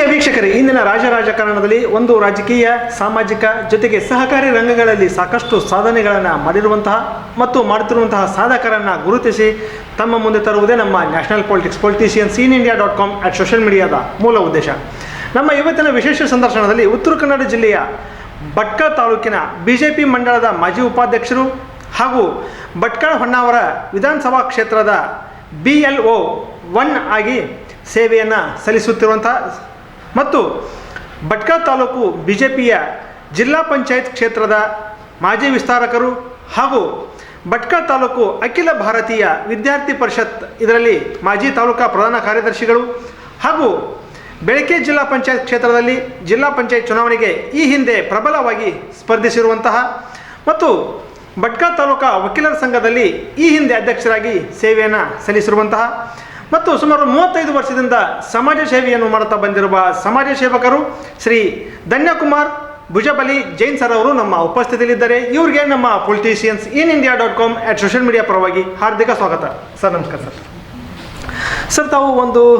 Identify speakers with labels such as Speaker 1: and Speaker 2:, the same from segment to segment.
Speaker 1: ಪ್ರಿಯ ವೀಕ್ಷಕರೇ, ಇಂದಿನ ರಾಜ ರಾಜಕಾರಣದಲ್ಲಿ ಒಂದು ರಾಜಕೀಯ, ಸಾಮಾಜಿಕ ಜೊತೆಗೆ ಸಹಕಾರಿ ರಂಗಗಳಲ್ಲಿ ಸಾಕಷ್ಟು ಸಾಧನೆಗಳನ್ನು ಮಾಡಿರುವಂತಹ ಮತ್ತು ಮಾಡುತ್ತಿರುವಂತಹ ಸಾಧಕರನ್ನು ಗುರುತಿಸಿ ತಮ್ಮ ಮುಂದೆ ತರುವುದೇ ನಮ್ಮ national politics politicians in India dot com at social ಮೀಡಿಯಾದ ಮೂಲ ಉದ್ದೇಶ. ನಮ್ಮ ಇವತ್ತಿನ ವಿಶೇಷ ಸಂದರ್ಶನದಲ್ಲಿ ಉತ್ತರ ಕನ್ನಡ ಜಿಲ್ಲೆಯ ಭಟ್ಕಳ ತಾಲೂಕಿನ ಬಿಜೆಪಿ ಮಂಡಳದ ಮಾಜಿ ಉಪಾಧ್ಯಕ್ಷರು ಹಾಗೂ ಭಟ್ಕಳ ಹೊನ್ನಾವರ ವಿಧಾನಸಭಾ ಕ್ಷೇತ್ರದ ಬಿ ಎಲ್ ಒ ಒನ್ ಆಗಿ ಸೇವೆಯನ್ನು ಸಲ್ಲಿಸುತ್ತಿರುವಂಥ ಮತ್ತು ಭಟ್ಕಳ ತಾಲೂಕು ಬಿ ಜೆ ಪಿಯ ಜಿಲ್ಲಾ ಪಂಚಾಯತ್ ಕ್ಷೇತ್ರದ ಮಾಜಿ ವಿಸ್ತಾರಕರು ಹಾಗೂ ಭಟ್ಕಳ ತಾಲೂಕು ಅಖಿಲ ಭಾರತೀಯ ವಿದ್ಯಾರ್ಥಿ ಪರಿಷತ್ ಇದರಲ್ಲಿ ಮಾಜಿ ತಾಲೂಕಾ ಪ್ರಧಾನ ಕಾರ್ಯದರ್ಶಿಗಳು ಹಾಗೂ ಬೆಳಕೆ ಜಿಲ್ಲಾ ಪಂಚಾಯತ್ ಕ್ಷೇತ್ರದಲ್ಲಿ ಜಿಲ್ಲಾ ಪಂಚಾಯತ್ ಚುನಾವಣೆಗೆ ಈ ಹಿಂದೆ ಪ್ರಬಲವಾಗಿ ಸ್ಪರ್ಧಿಸಿರುವಂತಹ ಮತ್ತು ಭಟ್ಕಳ ತಾಲೂಕಾ ವಕೀಲರ ಸಂಘದಲ್ಲಿ ಈ ಹಿಂದೆ ಅಧ್ಯಕ್ಷರಾಗಿ ಸೇವೆಯನ್ನು ಸಲ್ಲಿಸಿರುವಂತಹ ಮತ್ತು ಸುಮಾರು ಮೂವತ್ತೈದು ವರ್ಷದಿಂದ ಸಮಾಜ ಸೇವೆಯನ್ನು ಮಾಡುತ್ತಾ ಬಂದಿರುವ ಸಮಾಜ ಸೇವಕರು ಶ್ರೀ ಧನ್ಯಕುಮಾರ್ ಭುಜಬಲಿ ಜೈನ್ ಸರ್ ಅವರು ನಮ್ಮ ಉಪಸ್ಥಿತಿಯಲ್ಲಿದ್ದಾರೆ. ಇವರಿಗೆ ನಮ್ಮ politicians in India dot com at social media ಪರವಾಗಿ ಹಾರ್ದಿಕ ಸ್ವಾಗತ. ಸರ್, ನಮಸ್ಕಾರ ಸರ್. ಸರ್, ತಾವು ಒಂದು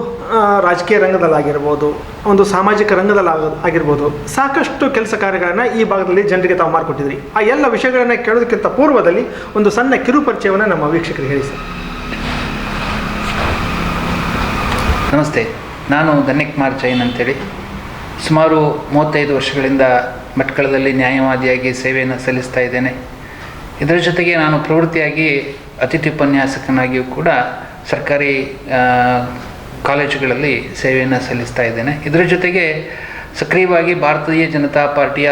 Speaker 1: ರಾಜಕೀಯ ರಂಗದಲ್ಲಾಗಿರ್ಬೋದು ಒಂದು ಸಾಮಾಜಿಕ ರಂಗದಲ್ಲಿ ಆಗ- ಆಗಿರ್ಬೋದು, ಸಾಕಷ್ಟು ಕೆಲಸ ಕಾರ್ಯಗಳನ್ನು ಈ ಭಾಗದಲ್ಲಿ ಜನರಿಗೆ ತಾವು ಮಾಡಿಕೊಟ್ಟಿದ್ರಿ ಆ ಎಲ್ಲ ವಿಷಯಗಳನ್ನು ಕೇಳೋದಕ್ಕಿಂತ ಪೂರ್ವದಲ್ಲಿ ಒಂದು ಸಣ್ಣ ಕಿರುಪರಿಚಯವನ್ನು ನಮ್ಮ ವೀಕ್ಷಕರಿಗೆ ಹೇಳಿ ಸರ್.
Speaker 2: ನಮಸ್ತೆ ನಾನು ಧನ್ಯಕುಮಾರ್ ಜೈನ್ ಅಂತೇಳಿ. ಸುಮಾರು ಮೂವತ್ತೈದು ವರ್ಷಗಳಿಂದ ಮಟ್ಕಳದಲ್ಲಿ ನ್ಯಾಯವಾದಿಯಾಗಿ ಸೇವೆಯನ್ನು ಸಲ್ಲಿಸ್ತಾ ಇದ್ದೇನೆ. ಇದರ ಜೊತೆಗೆ ನಾನು ಪ್ರವೃತ್ತಿಯಾಗಿ ಅತಿಥಿ ಉಪನ್ಯಾಸಕನಾಗಿಯೂ ಕೂಡ ಸರ್ಕಾರಿ ಕಾಲೇಜುಗಳಲ್ಲಿ ಸೇವೆಯನ್ನು ಸಲ್ಲಿಸ್ತಾ ಇದ್ದೇನೆ. ಇದರ ಜೊತೆಗೆ ಸಕ್ರಿಯವಾಗಿ ಭಾರತೀಯ ಜನತಾ ಪಾರ್ಟಿಯ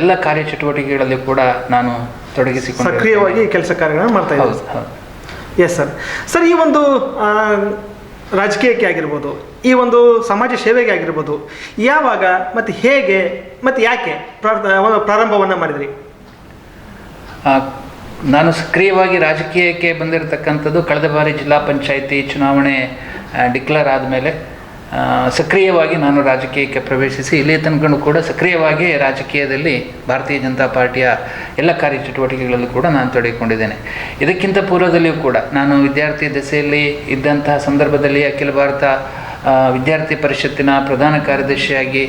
Speaker 2: ಎಲ್ಲ ಕಾರ್ಯಚಟುವಟಿಕೆಗಳಲ್ಲಿ ಕೂಡ ನಾನು ತೊಡಗಿಸಿಕೊಂಡು
Speaker 1: ಸಕ್ರಿಯವಾಗಿ ಕೆಲಸ ಕಾರ್ಯಗಳನ್ನು ಮಾಡ್ತಾ
Speaker 2: ಹೌದು ಹೌದು.
Speaker 1: ಎಸ್ ಸರ್ ಸರ್ ಈ ಒಂದು ರಾಜಕೀಯಕ್ಕೆ ಆಗಿರ್ಬೋದು, ಈ ಒಂದು ಸಮಾಜ ಸೇವೆಗೆ ಆಗಿರ್ಬೋದು, ಯಾವಾಗ ಮತ್ತು ಹೇಗೆ ಮತ್ತು ಯಾಕೆ ಪ್ರಾರಂಭವನ್ನು ಮಾಡಿದ್ರಿ?
Speaker 2: ನಾನು ಸಕ್ರಿಯವಾಗಿ ರಾಜಕೀಯಕ್ಕೆ ಬಂದಿರತಕ್ಕಂಥದ್ದು ಕಳೆದ ಬಾರಿ ಜಿಲ್ಲಾ ಪಂಚಾಯಿತಿ ಚುನಾವಣೆ ಡಿಕ್ಲೇರ್ ಆದಮೇಲೆ. ಸಕ್ರಿಯವಾಗಿ ನಾನು ರಾಜಕೀಯಕ್ಕೆ ಪ್ರವೇಶಿಸಿ ಇಲ್ಲಿ ತನಕನೂ ಕೂಡ ಸಕ್ರಿಯವಾಗಿ ರಾಜಕೀಯದಲ್ಲಿ ಭಾರತೀಯ ಜನತಾ ಪಾರ್ಟಿಯ ಎಲ್ಲ ಕಾರ್ಯಚಟುವಟಿಕೆಗಳಲ್ಲೂ ಕೂಡ ನಾನು ತೊಡಗಿಕೊಂಡಿದ್ದೇನೆ. ಇದಕ್ಕಿಂತ ಪೂರ್ವದಲ್ಲಿಯೂ ಕೂಡ ನಾನು ವಿದ್ಯಾರ್ಥಿ ದೆಸೆಯಲ್ಲಿ ಇದ್ದಂತಹ ಸಂದರ್ಭದಲ್ಲಿ ಅಖಿಲ ಭಾರತ ವಿದ್ಯಾರ್ಥಿ ಪರಿಷತ್ತಿನ ಪ್ರಧಾನ ಕಾರ್ಯದರ್ಶಿಯಾಗಿ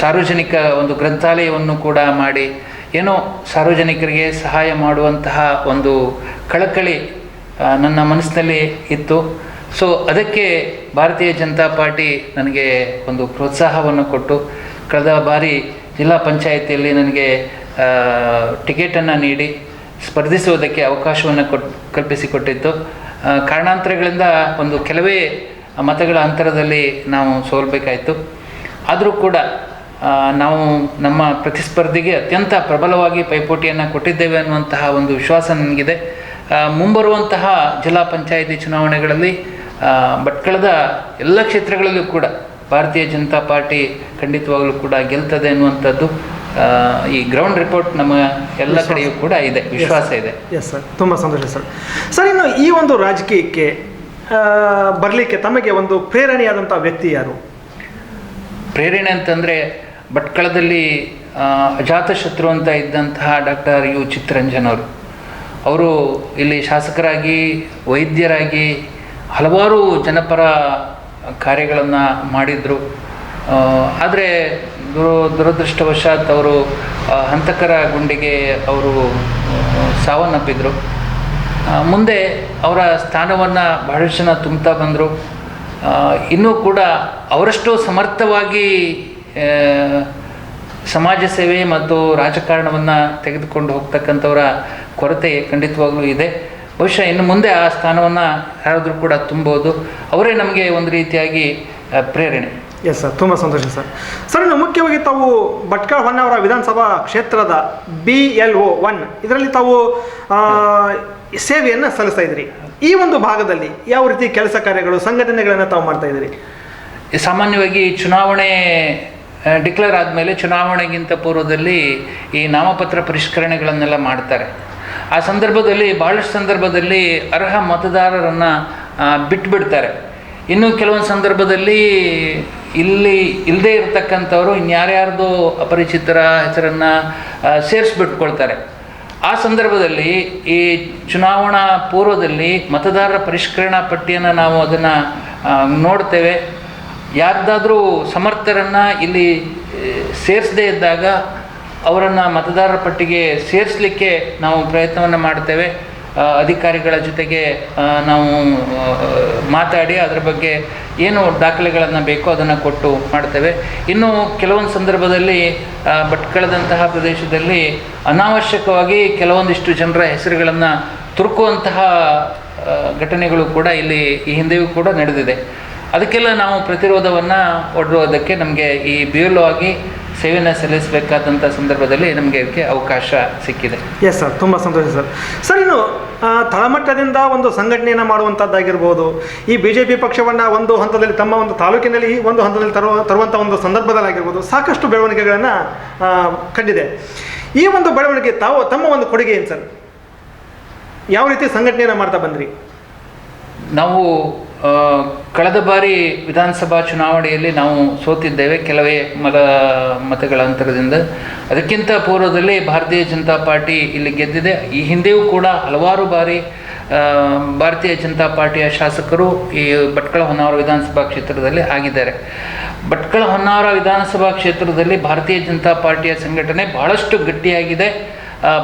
Speaker 2: ಸಾರ್ವಜನಿಕ ಒಂದು ಗ್ರಂಥಾಲಯವನ್ನು ಕೂಡ ಮಾಡಿ ಏನೋ ಸಾರ್ವಜನಿಕರಿಗೆ ಸಹಾಯ ಮಾಡುವಂತಹ ಒಂದು ಕಳಕಳಿ ನನ್ನ ಮನಸ್ಸಿನಲ್ಲಿ ಇತ್ತು. ಸೊ ಅದಕ್ಕೆ ಭಾರತೀಯ ಜನತಾ ಪಾರ್ಟಿ ನನಗೆ ಒಂದು ಪ್ರೋತ್ಸಾಹವನ್ನು ಕೊಟ್ಟು, ಕಳೆದ ಬಾರಿ ಜಿಲ್ಲಾ ಪಂಚಾಯಿತಿಯಲ್ಲಿ ನನಗೆ ಟಿಕೆಟನ್ನು ನೀಡಿ ಸ್ಪರ್ಧಿಸುವುದಕ್ಕೆ ಅವಕಾಶವನ್ನು ಕೊಟ್, ಕಲ್ಪಿಸಿಕೊಟ್ಟಿತ್ತು. ಕಾರಣಾಂತರಗಳಿಂದ ಒಂದು ಕೆಲವೇ ಮತಗಳ ಅಂತರದಲ್ಲಿ ನಾವು ಸೋಲ್ಬೇಕಾಯಿತು. ಆದರೂ ಕೂಡ ನಾವು ನಮ್ಮ ಪ್ರತಿಸ್ಪರ್ಧಿಗೆ ಅತ್ಯಂತ ಪ್ರಬಲವಾಗಿ ಪೈಪೋಟಿಯನ್ನು ಕೊಟ್ಟಿದ್ದೇವೆ ಅನ್ನುವಂತಹ ಒಂದು ವಿಶ್ವಾಸ ನನಗಿದೆ. ಮುಂಬರುವಂತಹ ಜಿಲ್ಲಾ ಪಂಚಾಯಿತಿ ಚುನಾವಣೆಗಳಲ್ಲಿ ಭಟ್ಕಳದ ಎಲ್ಲ ಕ್ಷೇತ್ರಗಳಲ್ಲೂ ಕೂಡ ಭಾರತೀಯ ಜನತಾ ಪಾರ್ಟಿ ಖಂಡಿತವಾಗಲೂ ಕೂಡ ಗೆಲ್ತದೆ ಅನ್ನುವಂಥದ್ದು ಈ ಗ್ರೌಂಡ್ ರಿಪೋರ್ಟ್ ನಮ್ಮ ಎಲ್ಲ ಕಡೆಯೂ ಕೂಡ ಇದೆ ವಿಶ್ವಾಸ ಇದೆ.
Speaker 1: ಎಸ್ ಸರ್ ತುಂಬ ಸಂತೋಷ ಸರ್ ಸರ್ ಇನ್ನು ಈ ಒಂದು ರಾಜಕೀಯಕ್ಕೆ ಬರಲಿಕ್ಕೆ ತಮಗೆ ಒಂದು ಪ್ರೇರಣೆಯಾದಂಥ ವ್ಯಕ್ತಿ ಯಾರು?
Speaker 2: ಪ್ರೇರಣೆ ಅಂತಂದರೆ ಭಟ್ಕಳದಲ್ಲಿ ಅಜಾತಶತ್ರು ಅಂತ ಇದ್ದಂತಹ ಡಾಕ್ಟರ್ ಯು ಚಿತ್ತರಂಜನ್ ಅವರು. ಅವರು ಇಲ್ಲಿ ಶಾಸಕರಾಗಿ ವೈದ್ಯರಾಗಿ ಹಲವಾರು ಜನಪರ ಕಾರ್ಯಗಳನ್ನು ಮಾಡಿದರು. ಆದರೆ ದುರ, ದುರದೃಷ್ಟವಶಾತ್ ಅವರು ಹಂತಕರ ಗುಂಡಿಗೆ ಅವರು ಸಾವನ್ನಪ್ಪಿದ್ರು. ಮುಂದೆ ಅವರ ಸ್ಥಾನವನ್ನು ಬಹಳಷ್ಟು ಜನ ತುಂಬ್ತಾ ಬಂದರು. ಇನ್ನೂ ಕೂಡ ಅವರಷ್ಟು ಸಮರ್ಥವಾಗಿ ಸಮಾಜ ಸೇವೆ ಮತ್ತು ರಾಜಕಾರಣವನ್ನು ತೆಗೆದುಕೊಂಡು ಹೋಗ್ತಕ್ಕಂಥವರ ಕೊರತೆ ಖಂಡಿತವಾಗಲೂ ಇದೆ. ಬಹುಶಃ ಇನ್ನು ಮುಂದೆ ಆ ಸ್ಥಾನವನ್ನು ಯಾರಾದರೂ ಕೂಡ ತುಂಬೋದು. ಅವರೇ ನಮಗೆ ಒಂದು ರೀತಿಯಾಗಿ ಪ್ರೇರಣೆ.
Speaker 1: ಎಸ್ ಸರ್ ತುಂಬ ಸಂತೋಷ ಸರ್ ಸರ್ ಇನ್ನು ಮುಖ್ಯವಾಗಿ ತಾವು ಭಟ್ಕಳ ಹೊನ್ನವರ ವಿಧಾನಸಭಾ ಕ್ಷೇತ್ರದ ಬಿ ಎಲ್ ಒ ಒನ್ ಇದರಲ್ಲಿ ತಾವು ಸೇವೆಯನ್ನು ಸಲ್ಲಿಸ್ತಾ ಇದ್ರಿ ಈ ಒಂದು ಭಾಗದಲ್ಲಿ ಯಾವ ರೀತಿ ಕೆಲಸ ಕಾರ್ಯಗಳು ಸಂಘಟನೆಗಳನ್ನು ತಾವು ಮಾಡ್ತಾ ಇದ್ದೀರಿ?
Speaker 2: ಸಾಮಾನ್ಯವಾಗಿ ಚುನಾವಣೆ ಡಿಕ್ಲೇರ್ ಆದಮೇಲೆ ಚುನಾವಣೆಗಿಂತ ಪೂರ್ವದಲ್ಲಿ ಈ ನಾಮಪತ್ರ ಪರಿಷ್ಕರಣೆಗಳನ್ನೆಲ್ಲ ಮಾಡ್ತಾರೆ. ಆ ಸಂದರ್ಭದಲ್ಲಿ ಭಾಳಷ್ಟು ಸಂದರ್ಭದಲ್ಲಿ ಅರ್ಹ ಮತದಾರರನ್ನು ಬಿಟ್ಬಿಡ್ತಾರೆ. ಇನ್ನು ಕೆಲವೊಂದು ಸಂದರ್ಭದಲ್ಲಿ ಇಲ್ಲಿ ಇಲ್ಲದೇ ಇರತಕ್ಕಂಥವರು ಇನ್ಯಾರ್ಯಾರ್ದೋ ಅಪರಿಚಿತರ ಹೆಸರನ್ನು ಸೇರಿಸ್ಬಿಟ್ಕೊಳ್ತಾರೆ. ಆ ಸಂದರ್ಭದಲ್ಲಿ ಈ ಚುನಾವಣಾ ಪೂರ್ವದಲ್ಲಿ ಮತದಾರರ ಪರಿಷ್ಕರಣಾ ಪಟ್ಟಿಯನ್ನು ನಾವು ಅದನ್ನು ನೋಡ್ತೇವೆ. ಯಾರ್ದಾದರೂ ಸಮರ್ಥರನ್ನು ಇಲ್ಲಿ ಸೇರಿಸದೇ ಇದ್ದಾಗ ಅವರನ್ನು ಮತದಾರರ ಪಟ್ಟಿಗೆ ಸೇರಿಸಲಿಕ್ಕೆ ನಾವು ಪ್ರಯತ್ನವನ್ನು ಮಾಡ್ತೇವೆ ಅಧಿಕಾರಿಗಳ ಜೊತೆಗೆ ನಾವು ಮಾತಾಡಿ ಅದರ ಬಗ್ಗೆ ಏನು ದಾಖಲೆಗಳನ್ನು ಬೇಕೋ ಅದನ್ನು ಕೊಟ್ಟು ಮಾಡ್ತೇವೆ ಇನ್ನು ಕೆಲವೊಂದು ಸಂದರ್ಭದಲ್ಲಿ ಭಟ್ಕಳದಂತಹ ಪ್ರದೇಶದಲ್ಲಿ ಅನಾವಶ್ಯಕವಾಗಿ ಕೆಲವೊಂದಿಷ್ಟು ಜನರ ಹೆಸರುಗಳನ್ನು ತುರುಕುವಂತಹ ಘಟನೆಗಳು ಕೂಡ ಇಲ್ಲಿ ಈ ಹಿಂದೆಯೂ ಕೂಡ ನಡೆದಿದೆ. ಅದಕ್ಕೆಲ್ಲ ನಾವು ಪ್ರತಿರೋಧವನ್ನು ಒಡ್ಡುವುದಕ್ಕೆ ನಮಗೆ ಈ ಬಿ ಎಲ್ ಆಗಿ ಸೇವೆಯನ್ನು ಸಲ್ಲಿಸಬೇಕಾದಂಥ ಸಂದರ್ಭದಲ್ಲಿ ನಮಗೆ ಅದಕ್ಕೆ ಅವಕಾಶ ಸಿಕ್ಕಿದೆ.
Speaker 1: ಎಸ್ ಸರ್ ತುಂಬ ಸಂತೋಷ ಸರ್ ಸರ್ ಇನ್ನು ತಳಮಟ್ಟದಿಂದ ಒಂದು ಸಂಘಟನೆಯನ್ನು ಮಾಡುವಂಥದ್ದಾಗಿರ್ಬೋದು ಈ ಬಿ ಜೆ ಪಿ ಪಕ್ಷವನ್ನು ಒಂದು ಹಂತದಲ್ಲಿ ತಮ್ಮ ಒಂದು ತಾಲೂಕಿನಲ್ಲಿ ಒಂದು ಹಂತದಲ್ಲಿ ತರುವ ತರುವಂಥ ಒಂದು ಸಂದರ್ಭದಲ್ಲಾಗಿರ್ಬೋದು ಸಾಕಷ್ಟು ಬೆಳವಣಿಗೆಗಳನ್ನು ಕಂಡಿದೆ. ಈ ಒಂದು ಬೆಳವಣಿಗೆ ತಾವು ತಮ್ಮ ಒಂದು ಕೊಡುಗೆ ಏನು ಸರ್ ಯಾವ ರೀತಿ ಸಂಘಟನೆಯನ್ನು ಮಾಡ್ತಾ ಬಂದ್ರಿ?
Speaker 2: ನಾವು ಕಳೆದ ಬಾರಿ ವಿಧಾನಸಭಾ ಚುನಾವಣೆಯಲ್ಲಿ ನಾವು ಸೋತಿದ್ದೇವೆ ಕೆಲವೇ ಮತ, ಮತಗಳ ಅಂತರದಿಂದ. ಅದಕ್ಕಿಂತ ಪೂರ್ವದಲ್ಲಿ ಭಾರತೀಯ ಜನತಾ ಪಾರ್ಟಿ ಇಲ್ಲಿ ಗೆದ್ದಿದೆ. ಈ ಹಿಂದೆಯೂ ಕೂಡ ಹಲವಾರು ಬಾರಿ ಭಾರತೀಯ ಜನತಾ ಪಾರ್ಟಿಯ ಶಾಸಕರು ಈ ಭಟ್ಕಳ ಹೊನ್ನಾವರ ವಿಧಾನಸಭಾ ಕ್ಷೇತ್ರದಲ್ಲಿ ಆಗಿದ್ದಾರೆ. ಭಟ್ಕಳ ಹೊನ್ನಾವರ ವಿಧಾನಸಭಾ ಕ್ಷೇತ್ರದಲ್ಲಿ ಭಾರತೀಯ ಜನತಾ ಪಾರ್ಟಿಯ ಸಂಘಟನೆ ಬಹಳಷ್ಟು ಗಟ್ಟಿಯಾಗಿದೆ.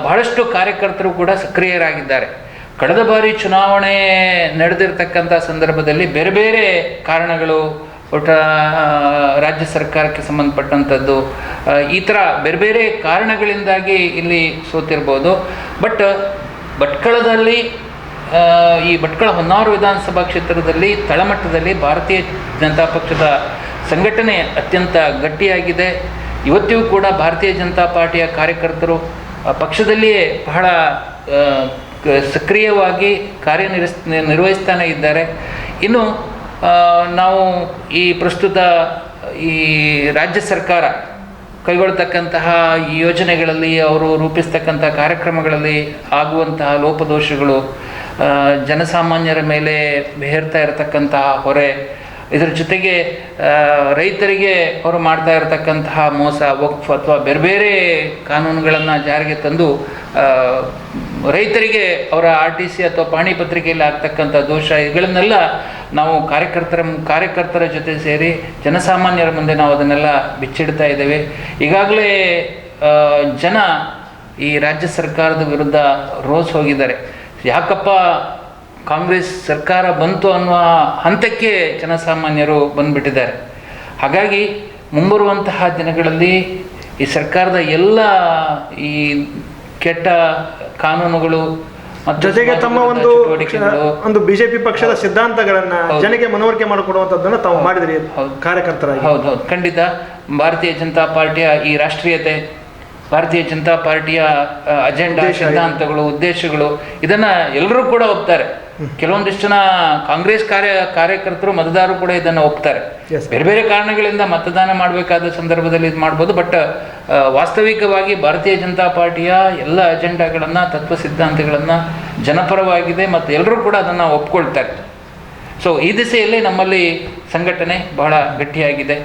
Speaker 2: ಬಹಳಷ್ಟು ಕಾರ್ಯಕರ್ತರು ಕೂಡ ಸಕ್ರಿಯರಾಗಿದ್ದಾರೆ. ಕಳೆದ ಬಾರಿ ಚುನಾವಣೆ ನಡೆದಿರ್ತಕ್ಕಂಥ ಸಂದರ್ಭದಲ್ಲಿ ಬೇರೆ ಬೇರೆ ಕಾರಣಗಳು ಒಟ್ಟ ರಾಜ್ಯ ಸರ್ಕಾರಕ್ಕೆ ಸಂಬಂಧಪಟ್ಟಂಥದ್ದು ಈ ಥರ ಬೇರೆ ಬೇರೆ ಕಾರಣಗಳಿಂದಾಗಿ ಇಲ್ಲಿ ಸೋತಿರ್ಬೋದು. ಬಟ್, ಭಟ್ಕಳದಲ್ಲಿ ಈ ಭಟ್ಕಳ ಹೊನ್ನಾರು ವಿಧಾನಸಭಾ ಕ್ಷೇತ್ರದಲ್ಲಿ, ತಳಮಟ್ಟದಲ್ಲಿ ಭಾರತೀಯ ಜನತಾ ಪಕ್ಷದ ಸಂಘಟನೆ ಅತ್ಯಂತ ಗಟ್ಟಿಯಾಗಿದೆ. ಇವತ್ತಿಗೂ ಕೂಡ ಭಾರತೀಯ ಜನತಾ ಪಾರ್ಟಿಯ ಕಾರ್ಯಕರ್ತರು ಪಕ್ಷದಲ್ಲಿಯೇ ಬಹಳ ಸಕ್ರಿಯವಾಗಿ ಕಾರ್ಯನಿರ್ವಹಿಸ್ ನಿರ್ವಹಿಸ್ತಾನೆ ಇದ್ದಾರೆ. ಇನ್ನು ನಾವು ಈ ಪ್ರಸ್ತುತ ಈ ರಾಜ್ಯ ಸರ್ಕಾರ ಕೈಗೊಳ್ತಕ್ಕಂತಹ ಈ ಯೋಜನೆಗಳಲ್ಲಿ ಅವರು ರೂಪಿಸ್ತಕ್ಕಂಥ ಕಾರ್ಯಕ್ರಮಗಳಲ್ಲಿ ಆಗುವಂತಹ ಲೋಪದೋಷಗಳು ಜನಸಾಮಾನ್ಯರ ಮೇಲೆ ಹೇರ್ತಾ ಇರತಕ್ಕಂತಹ ಹೊರೆ ಇದರ ಜೊತೆಗೆ ರೈತರಿಗೆ ಅವರು ಮಾಡ್ತಾ ಇರತಕ್ಕಂತಹ ಮೋಸ, ವಕ್ಫ್ ಅಥವಾ ಬೇರೆ ಬೇರೆ ಕಾನೂನುಗಳನ್ನು ಜಾರಿಗೆ ತಂದು ರೈತರಿಗೆ ಅವರ ಆರ್ ಟಿ ಸಿ ಅಥವಾ ಪಾಣಿ ಪತ್ರಿಕೆಯಲ್ಲಿ ಆಗ್ತಕ್ಕಂಥ ದೋಷ, ಇವುಗಳನ್ನೆಲ್ಲ ನಾವು ಕಾರ್ಯಕರ್ತರ ಕಾರ್ಯಕರ್ತರ ಜೊತೆ ಸೇರಿ ಜನಸಾಮಾನ್ಯರ ಮುಂದೆ ನಾವು ಅದನ್ನೆಲ್ಲ ಬಿಚ್ಚಿಡ್ತಾ ಇದ್ದೇವೆ. ಈಗಾಗಲೇ ಜನ ಈ ರಾಜ್ಯ ಸರ್ಕಾರದ ವಿರುದ್ಧ ರೋಸ್ ಹೋಗಿದ್ದಾರೆ. ಯಾಕಪ್ಪ ಕಾಂಗ್ರೆಸ್ ಸರ್ಕಾರ ಬಂತು ಅನ್ನುವ ಹಂತಕ್ಕೆ ಜನಸಾಮಾನ್ಯರು ಬಂದ್ಬಿಟ್ಟಿದ್ದಾರೆ. ಹಾಗಾಗಿ ಮುಂಬರುವಂತಹ ದಿನಗಳಲ್ಲಿ ಈ ಸರ್ಕಾರದ ಎಲ್ಲ ಈ ಕೆಟ್ಟ ಕಾನೂನುಗಳು
Speaker 1: ಜೊತೆಗೆ ತಮ್ಮ ಒಂದು ಒಂದು ಬಿಜೆಪಿ ಪಕ್ಷದ ಸಿದ್ಧಾಂತಗಳನ್ನ ಜನಕ್ಕೆ ಮನವರಿಕೆ ಮಾಡಿಕೊಡುವಂತದ್ದನ್ನು ತಾವು ಮಾಡಿದ್ರಿ
Speaker 2: ಕಾರ್ಯಕರ್ತರ
Speaker 1: ಕಾರ್ಯಕರ್ತರಾಗಿ.
Speaker 2: ಹೌದು ಹೌದು. ಖಂಡಿತ ಭಾರತೀಯ ಜನತಾ ಪಾರ್ಟಿಯ ಈ ರಾಷ್ಟ್ರೀಯತೆ ಭಾರತೀಯ ಜನತಾ ಪಾರ್ಟಿಯ ಅಜೆಂಡಾ ಸಿದ್ಧಾಂತಗಳು ಉದ್ದೇಶಗಳು ಇದನ್ನ ಎಲ್ಲರೂ ಕೂಡ ಒಪ್ತಾರೆ. ಕೆಲವೊಂದಿಷ್ಟು ಜನ ಕಾಂಗ್ರೆಸ್ ಕಾರ್ಯ ಕಾರ್ಯಕರ್ತರು ಮತದಾರರು ಕೂಡ ಇದನ್ನು ಒಪ್ತಾರೆ. ಬೇರೆ ಬೇರೆ ಕಾರಣಗಳಿಂದ ಮತದಾನ ಮಾಡಬೇಕಾದ ಸಂದರ್ಭದಲ್ಲಿ ಇದು ಮಾಡ್ಬೋದು ಬಟ್ ವಾಸ್ತವಿಕವಾಗಿ ಭಾರತೀಯ ಜನತಾ ಪಾರ್ಟಿಯ ಎಲ್ಲ ಅಜೆಂಡಾಗಳನ್ನು ತತ್ವ ಸಿದ್ಧಾಂತಗಳನ್ನು ಜನಪರವಾಗಿದೆ ಮತ್ತು ಎಲ್ಲರೂ ಕೂಡ ಅದನ್ನು ಒಪ್ಕೊಳ್ತಾರೆ. ಸೊ ಈ ದಿಸೆಯಲ್ಲಿ ನಮ್ಮಲ್ಲಿ ಸಂಘಟನೆ ಬಹಳ ಗಟ್ಟಿಯಾಗಿದೆ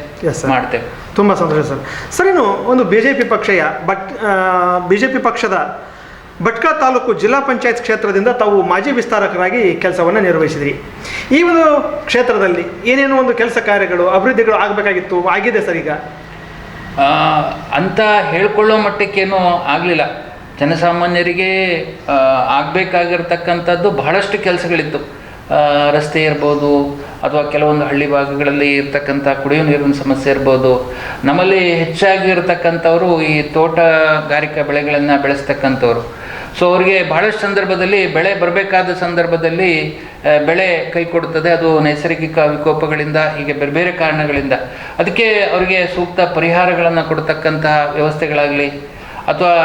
Speaker 2: ಮಾಡ್ತೇವೆ.
Speaker 1: ತುಂಬ ಸಂತೋಷ ಸರ್ ಸರ್ ಇನ್ನು ಒಂದು ಬಿ ಜೆ ಪಿ ಪಕ್ಷಯ ಬಟ್ ಬಿ ಜೆ ಪಿ ಪಕ್ಷದ ಭಟ್ಕಳ ತಾಲೂಕು ಜಿಲ್ಲಾ ಪಂಚಾಯತ್ ಕ್ಷೇತ್ರದಿಂದ ತಾವು ಮಾಜಿ ವಿಸ್ತಾರಕರಾಗಿ ಕೆಲಸವನ್ನು ನಿರ್ವಹಿಸಿದ್ರಿ. ಈ ಒಂದು ಕ್ಷೇತ್ರದಲ್ಲಿ ಏನೇನು ಒಂದು ಕೆಲಸ ಕಾರ್ಯಗಳು, ಅಭಿವೃದ್ಧಿಗಳು ಆಗಬೇಕಾಗಿತ್ತು, ಆಗಿದೆ ಸರ್ ಈಗ?
Speaker 2: ಅಂತ ಹೇಳ್ಕೊಳ್ಳೋ ಮಟ್ಟಕ್ಕೇನೂ ಆಗಲಿಲ್ಲ. ಜನಸಾಮಾನ್ಯರಿಗೆ ಆಗಬೇಕಾಗಿರ್ತಕ್ಕಂಥದ್ದು ಬಹಳಷ್ಟು ಕೆಲಸಗಳಿತ್ತು. ರಸ್ತೆ ಇರ್ಬೋದು, ಅಥವಾ ಕೆಲವೊಂದು ಹಳ್ಳಿ ಭಾಗಗಳಲ್ಲಿ ಇರ್ತಕ್ಕಂಥ ಕುಡಿಯುವ ನೀರಿನ ಸಮಸ್ಯೆ ಇರ್ಬೋದು. ನಮ್ಮಲ್ಲಿ ಹೆಚ್ಚಾಗಿ ಇರತಕ್ಕಂಥವರು ಈ ತೋಟಗಾರಿಕಾ ಬೆಳೆಗಳನ್ನು ಬೆಳೆಸ್ತಕ್ಕಂಥವ್ರು. ಸೊ ಅವರಿಗೆ ಬಹಳಷ್ಟು ಸಂದರ್ಭದಲ್ಲಿ ಬೆಳೆ ಬರಬೇಕಾದ ಸಂದರ್ಭದಲ್ಲಿ ಬೆಳೆ ಕೈ ಕೊಡುತ್ತದೆ. ಅದು ನೈಸರ್ಗಿಕ ವಿಕೋಪಗಳಿಂದ, ಹೀಗೆ ಬೇರೆ ಬೇರೆ ಕಾರಣಗಳಿಂದ. ಅದಕ್ಕೆ ಅವರಿಗೆ ಸೂಕ್ತ ಪರಿಹಾರಗಳನ್ನು ಕೊಡ್ತಕ್ಕಂತಹ ವ್ಯವಸ್ಥೆಗಳಾಗಲಿ, ಅಥವಾ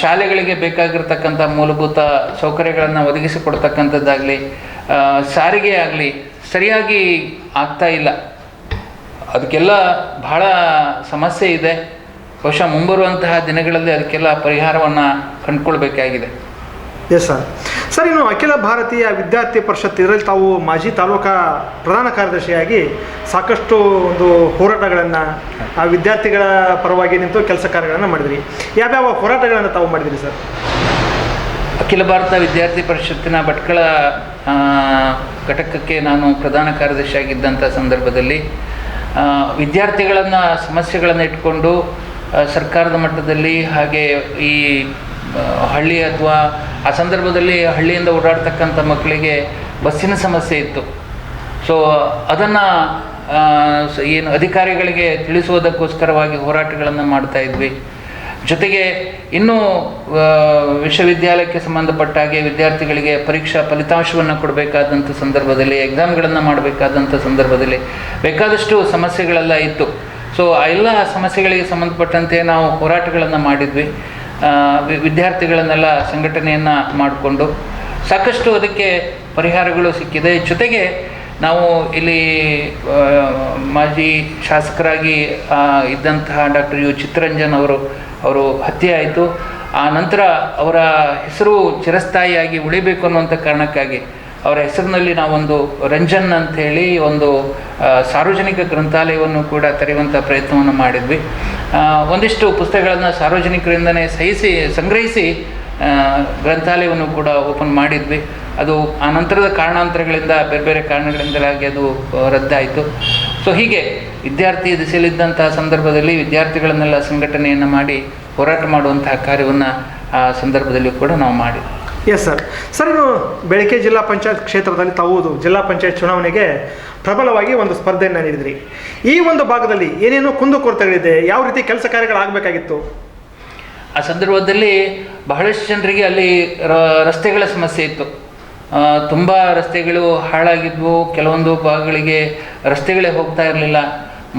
Speaker 2: ಶಾಲೆಗಳಿಗೆ ಬೇಕಾಗಿರ್ತಕ್ಕಂಥ ಮೂಲಭೂತ ಸೌಕರ್ಯಗಳನ್ನು ಒದಗಿಸಿಕೊಡ್ತಕ್ಕಂಥದ್ದಾಗಲಿ ಸಾರಿಗೆ ಆಗಲಿ, ಸರಿಯಾಗಿ ಆಗ್ತಾ ಇಲ್ಲ. ಅದಕ್ಕೆಲ್ಲ ಬಹಳ ಸಮಸ್ಯೆ ಇದೆ. ಬಹುಶಃ ಮುಂಬರುವಂತಹ ದಿನಗಳಲ್ಲಿ ಅದಕ್ಕೆಲ್ಲ ಪರಿಹಾರವನ್ನು ಕಂಡುಕೊಳ್ಬೇಕಾಗಿದೆ.
Speaker 1: ಎಸ್ ಸರ್ ಸರ್ ಇನ್ನು ಅಖಿಲ ಭಾರತೀಯ ವಿದ್ಯಾರ್ಥಿ ಪರಿಷತ್ ಇದರಲ್ಲಿ ತಾವು ಮಾಜಿ ತಾಲೂಕಾ ಪ್ರಧಾನ ಕಾರ್ಯದರ್ಶಿಯಾಗಿ ಸಾಕಷ್ಟು ಒಂದು ಹೋರಾಟಗಳನ್ನು ಆ ವಿದ್ಯಾರ್ಥಿಗಳ ಪರವಾಗಿ ನಿಂತು ಕೆಲಸ ಕಾರ್ಯಗಳನ್ನು ಮಾಡಿದ್ರಿ. ಯಾವ್ಯಾವ ಹೋರಾಟಗಳನ್ನು ತಾವು ಮಾಡಿದಿರಿ ಸರ್
Speaker 2: ಅಖಿಲ ಭಾರತ ವಿದ್ಯಾರ್ಥಿ ಪರಿಷತ್ತಿನ ಭಟ್ಕಳ ಘಟಕಕ್ಕೆ ನಾನು ಪ್ರಧಾನ ಕಾರ್ಯದರ್ಶಿಯಾಗಿದ್ದಂಥ ಸಂದರ್ಭದಲ್ಲಿ ವಿದ್ಯಾರ್ಥಿಗಳನ್ನು ಸಮಸ್ಯೆಗಳನ್ನು ಇಟ್ಕೊಂಡು ಸರ್ಕಾರದ ಮಟ್ಟದಲ್ಲಿ ಹಾಗೆ ಈ ಹಳ್ಳಿ ಅಥವಾ ಆ ಸಂದರ್ಭದಲ್ಲಿ ಹಳ್ಳಿಯಿಂದ ಓಡಾಡ್ತಕ್ಕಂಥ ಮಕ್ಕಳಿಗೆ ಬಸ್ಸಿನ ಸಮಸ್ಯೆ ಇತ್ತು. ಸೊ ಅದನ್ನು ಏನು ಅಧಿಕಾರಿಗಳಿಗೆ ತಿಳಿಸುವುದಕ್ಕೋಸ್ಕರವಾಗಿ ಹೋರಾಟಗಳನ್ನು ಮಾಡ್ತಾ ಇದ್ವಿ. ಜೊತೆಗೆ ಇನ್ನೂ ವಿಶ್ವವಿದ್ಯಾಲಯಕ್ಕೆ ಸಂಬಂಧಪಟ್ಟ ಹಾಗೆ ವಿದ್ಯಾರ್ಥಿಗಳಿಗೆ ಪರೀಕ್ಷಾ ಫಲಿತಾಂಶವನ್ನು ಕೊಡಬೇಕಾದಂಥ ಸಂದರ್ಭದಲ್ಲಿ ಎಕ್ಸಾಮ್ಗಳನ್ನು ಮಾಡಬೇಕಾದಂಥ ಸಂದರ್ಭದಲ್ಲಿ ಬೇಕಾದಷ್ಟು ಸಮಸ್ಯೆಗಳೆಲ್ಲ ಇತ್ತು. ಸೊ ಆ ಎಲ್ಲ ಸಮಸ್ಯೆಗಳಿಗೆ ಸಂಬಂಧಪಟ್ಟಂತೆ ನಾವು ಹೋರಾಟಗಳನ್ನು ಮಾಡಿದ್ವಿ. ವಿದ್ಯಾರ್ಥಿಗಳನ್ನೆಲ್ಲ ಸಂಘಟನೆಯನ್ನು ಮಾಡಿಕೊಂಡು ಸಾಕಷ್ಟು ಅದಕ್ಕೆ ಪರಿಹಾರಗಳು ಸಿಕ್ಕಿದೆ. ಜೊತೆಗೆ ನಾವು ಇಲ್ಲಿ ಮಾಜಿ ಶಾಸಕರಾಗಿ ಇದ್ದಂತಹ ಡಾಕ್ಟರ್ ಯು ಚಿತ್ತರಂಜನ್ ಅವರು ಅವರು ಹತ್ಯೆ ಆಯಿತು. ಆ ನಂತರ ಅವರ ಹೆಸರು ಚಿರಸ್ಥಾಯಿಯಾಗಿ ಉಳಿಬೇಕು ಅನ್ನುವಂಥ ಕಾರಣಕ್ಕಾಗಿ ಅವರ ಹೆಸರಿನಲ್ಲಿ ನಾವೊಂದು ರಂಜನ್ ಅಂತ ಹೇಳಿ ಒಂದು ಸಾರ್ವಜನಿಕ ಗ್ರಂಥಾಲಯವನ್ನು ಕೂಡ ತೆರೆಯುವಂಥ ಪ್ರಯತ್ನವನ್ನು ಮಾಡಿದ್ವಿ. ಒಂದಿಷ್ಟು ಪುಸ್ತಕಗಳನ್ನು ಸಾರ್ವಜನಿಕರಿಂದನೇ ಸಹಿಸಿ, ಸಂಗ್ರಹಿಸಿ ಗ್ರಂಥಾಲಯವನ್ನು ಕೂಡ ಓಪನ್ ಮಾಡಿದ್ವಿ. ಅದು ಆ ನಂತರದ ಕಾರಣಾಂತರಗಳಿಂದ, ಬೇರೆ ಬೇರೆ ಕಾರಣಗಳಿಂದಲಾಗಿ ಅದು ರದ್ದಾಯಿತು. ಸೊ, ಹೀಗೆ ವಿದ್ಯಾರ್ಥಿ ದಿಸೆಯಲ್ಲಿದ್ದಂತಹ ಸಂದರ್ಭದಲ್ಲಿ ವಿದ್ಯಾರ್ಥಿಗಳನ್ನೆಲ್ಲ ಸಂಘಟನೆಯನ್ನು ಮಾಡಿ ಹೋರಾಟ ಮಾಡುವಂತಹ ಕಾರ್ಯವನ್ನು ಆ ಸಂದರ್ಭದಲ್ಲಿ ಕೂಡ ನಾವು ಮಾಡಿದ್ವಿ.
Speaker 1: ಎಸ್ ಸರ್ ಸರ್ ಬೆಳಕೆ ಜಿಲ್ಲಾ ಪಂಚಾಯತ್ ಕ್ಷೇತ್ರದಲ್ಲಿ ತಾವು ಜಿಲ್ಲಾ ಪಂಚಾಯತ್ ಚುನಾವಣೆಗೆ ಪ್ರಬಲವಾಗಿ ಒಂದು ಸ್ಪರ್ಧೆಯನ್ನು ನೀಡಿದ್ರಿ. ಈ ಒಂದು ಭಾಗದಲ್ಲಿ ಏನೇನು ಕುಂದುಕೊರತೆಗಳಿದೆ ಯಾವ ರೀತಿ ಕೆಲಸ ಕಾರ್ಯಗಳಾಗಬೇಕಾಗಿತ್ತು?
Speaker 2: ಆ ಸಂದರ್ಭದಲ್ಲಿ ಬಹಳಷ್ಟು ಜನರಿಗೆ ಅಲ್ಲಿ ರಸ್ತೆಗಳ ಸಮಸ್ಯೆ ಇತ್ತು. ತುಂಬ ರಸ್ತೆಗಳು ಹಾಳಾಗಿದ್ವು, ಕೆಲವೊಂದು ಭಾಗಗಳಿಗೆ ರಸ್ತೆಗಳೇ ಹೋಗ್ತಾ ಇರಲಿಲ್ಲ.